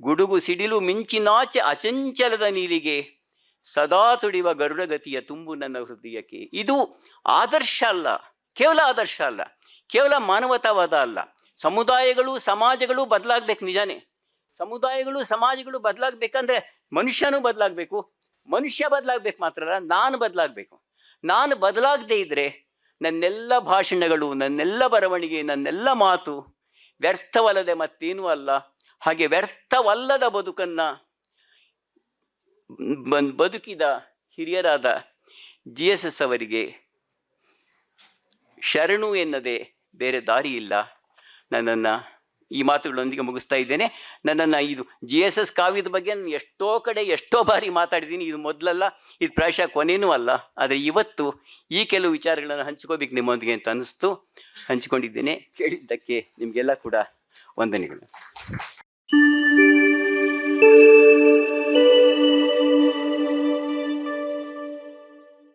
Speaker 1: ಗುಡುಗು ಸಿಡಿಲು ಮಿಂಚಿನಾಚೆ ಅಚಂಚಲದ ನೀಲಿಗೆ ಸದಾ ತುಡಿಯುವ ಗರುಡಗತಿಯ ತುಂಬು ನನ್ನ ಹೃದಯಕ್ಕೆ. ಇದು ಆದರ್ಶ ಅಲ್ಲ, ಕೇವಲ ಆದರ್ಶ ಅಲ್ಲ, ಕೇವಲ ಮಾನವತಾವಾದ ಅಲ್ಲ. ಸಮುದಾಯಗಳು, ಸಮಾಜಗಳು ಬದಲಾಗಬೇಕು ನಿಜಾನೇ. ಸಮುದಾಯಗಳು, ಸಮಾಜಗಳು ಬದಲಾಗಬೇಕಂದ್ರೆ ಮನುಷ್ಯನೂ ಬದಲಾಗಬೇಕು. ಮನುಷ್ಯ ಬದಲಾಗಬೇಕು ಮಾತ್ರ ಅಲ್ಲ, ನಾನು ಬದಲಾಗಬೇಕು. ನಾನು ಬದಲಾಗದೇ ಇದ್ದರೆ ನನ್ನೆಲ್ಲ ಭಾಷಣಗಳು, ನನ್ನೆಲ್ಲ ಬರವಣಿಗೆ, ನನ್ನೆಲ್ಲ ಮಾತು ವ್ಯರ್ಥವಲ್ಲದೆ ಮತ್ತೇನೂ ಅಲ್ಲ. ಹಾಗೆ ವ್ಯರ್ಥವಲ್ಲದ ಬದುಕನ್ನು ಬದುಕಿದ ಹಿರಿಯರಾದ ಜಿ ಎಸ್ ಎಸ್ ಅವರಿಗೆ ಶರಣು ಎನ್ನದೆ ಬೇರೆ ದಾರಿ ಇಲ್ಲ. ನನ್ನನ್ನು ಈ ಮಾತುಗಳೊಂದಿಗೆ ಮುಗಿಸ್ತಾ ಇದ್ದೇನೆ. ನನ್ನನ್ನು ಇದು ಜಿ ಎಸ್ ಎಸ್ ಕಾವ್ಯದ ಬಗ್ಗೆ ನಾನು ಎಷ್ಟೋ ಕಡೆ ಎಷ್ಟೋ ಬಾರಿ ಮಾತಾಡಿದ್ದೀನಿ. ಇದು ಮೊದಲಲ್ಲ, ಇದು ಪ್ರಾಯಶಃ ಕೊನೆಯೂ ಅಲ್ಲ. ಆದರೆ ಇವತ್ತು ಈ ಕೆಲವು ವಿಚಾರಗಳನ್ನು ಹಂಚ್ಕೋಬೇಕು ನಿಮ್ಮೊಂದಿಗೆ ಅಂತ ಅನ್ನಿಸ್ತು. ಹಂಚಿಕೊಂಡಿದ್ದೇನೆ. ಕೇಳಿದ್ದಕ್ಕೆ ನಿಮಗೆಲ್ಲ ಕೂಡ ವಂದನೆಗಳು.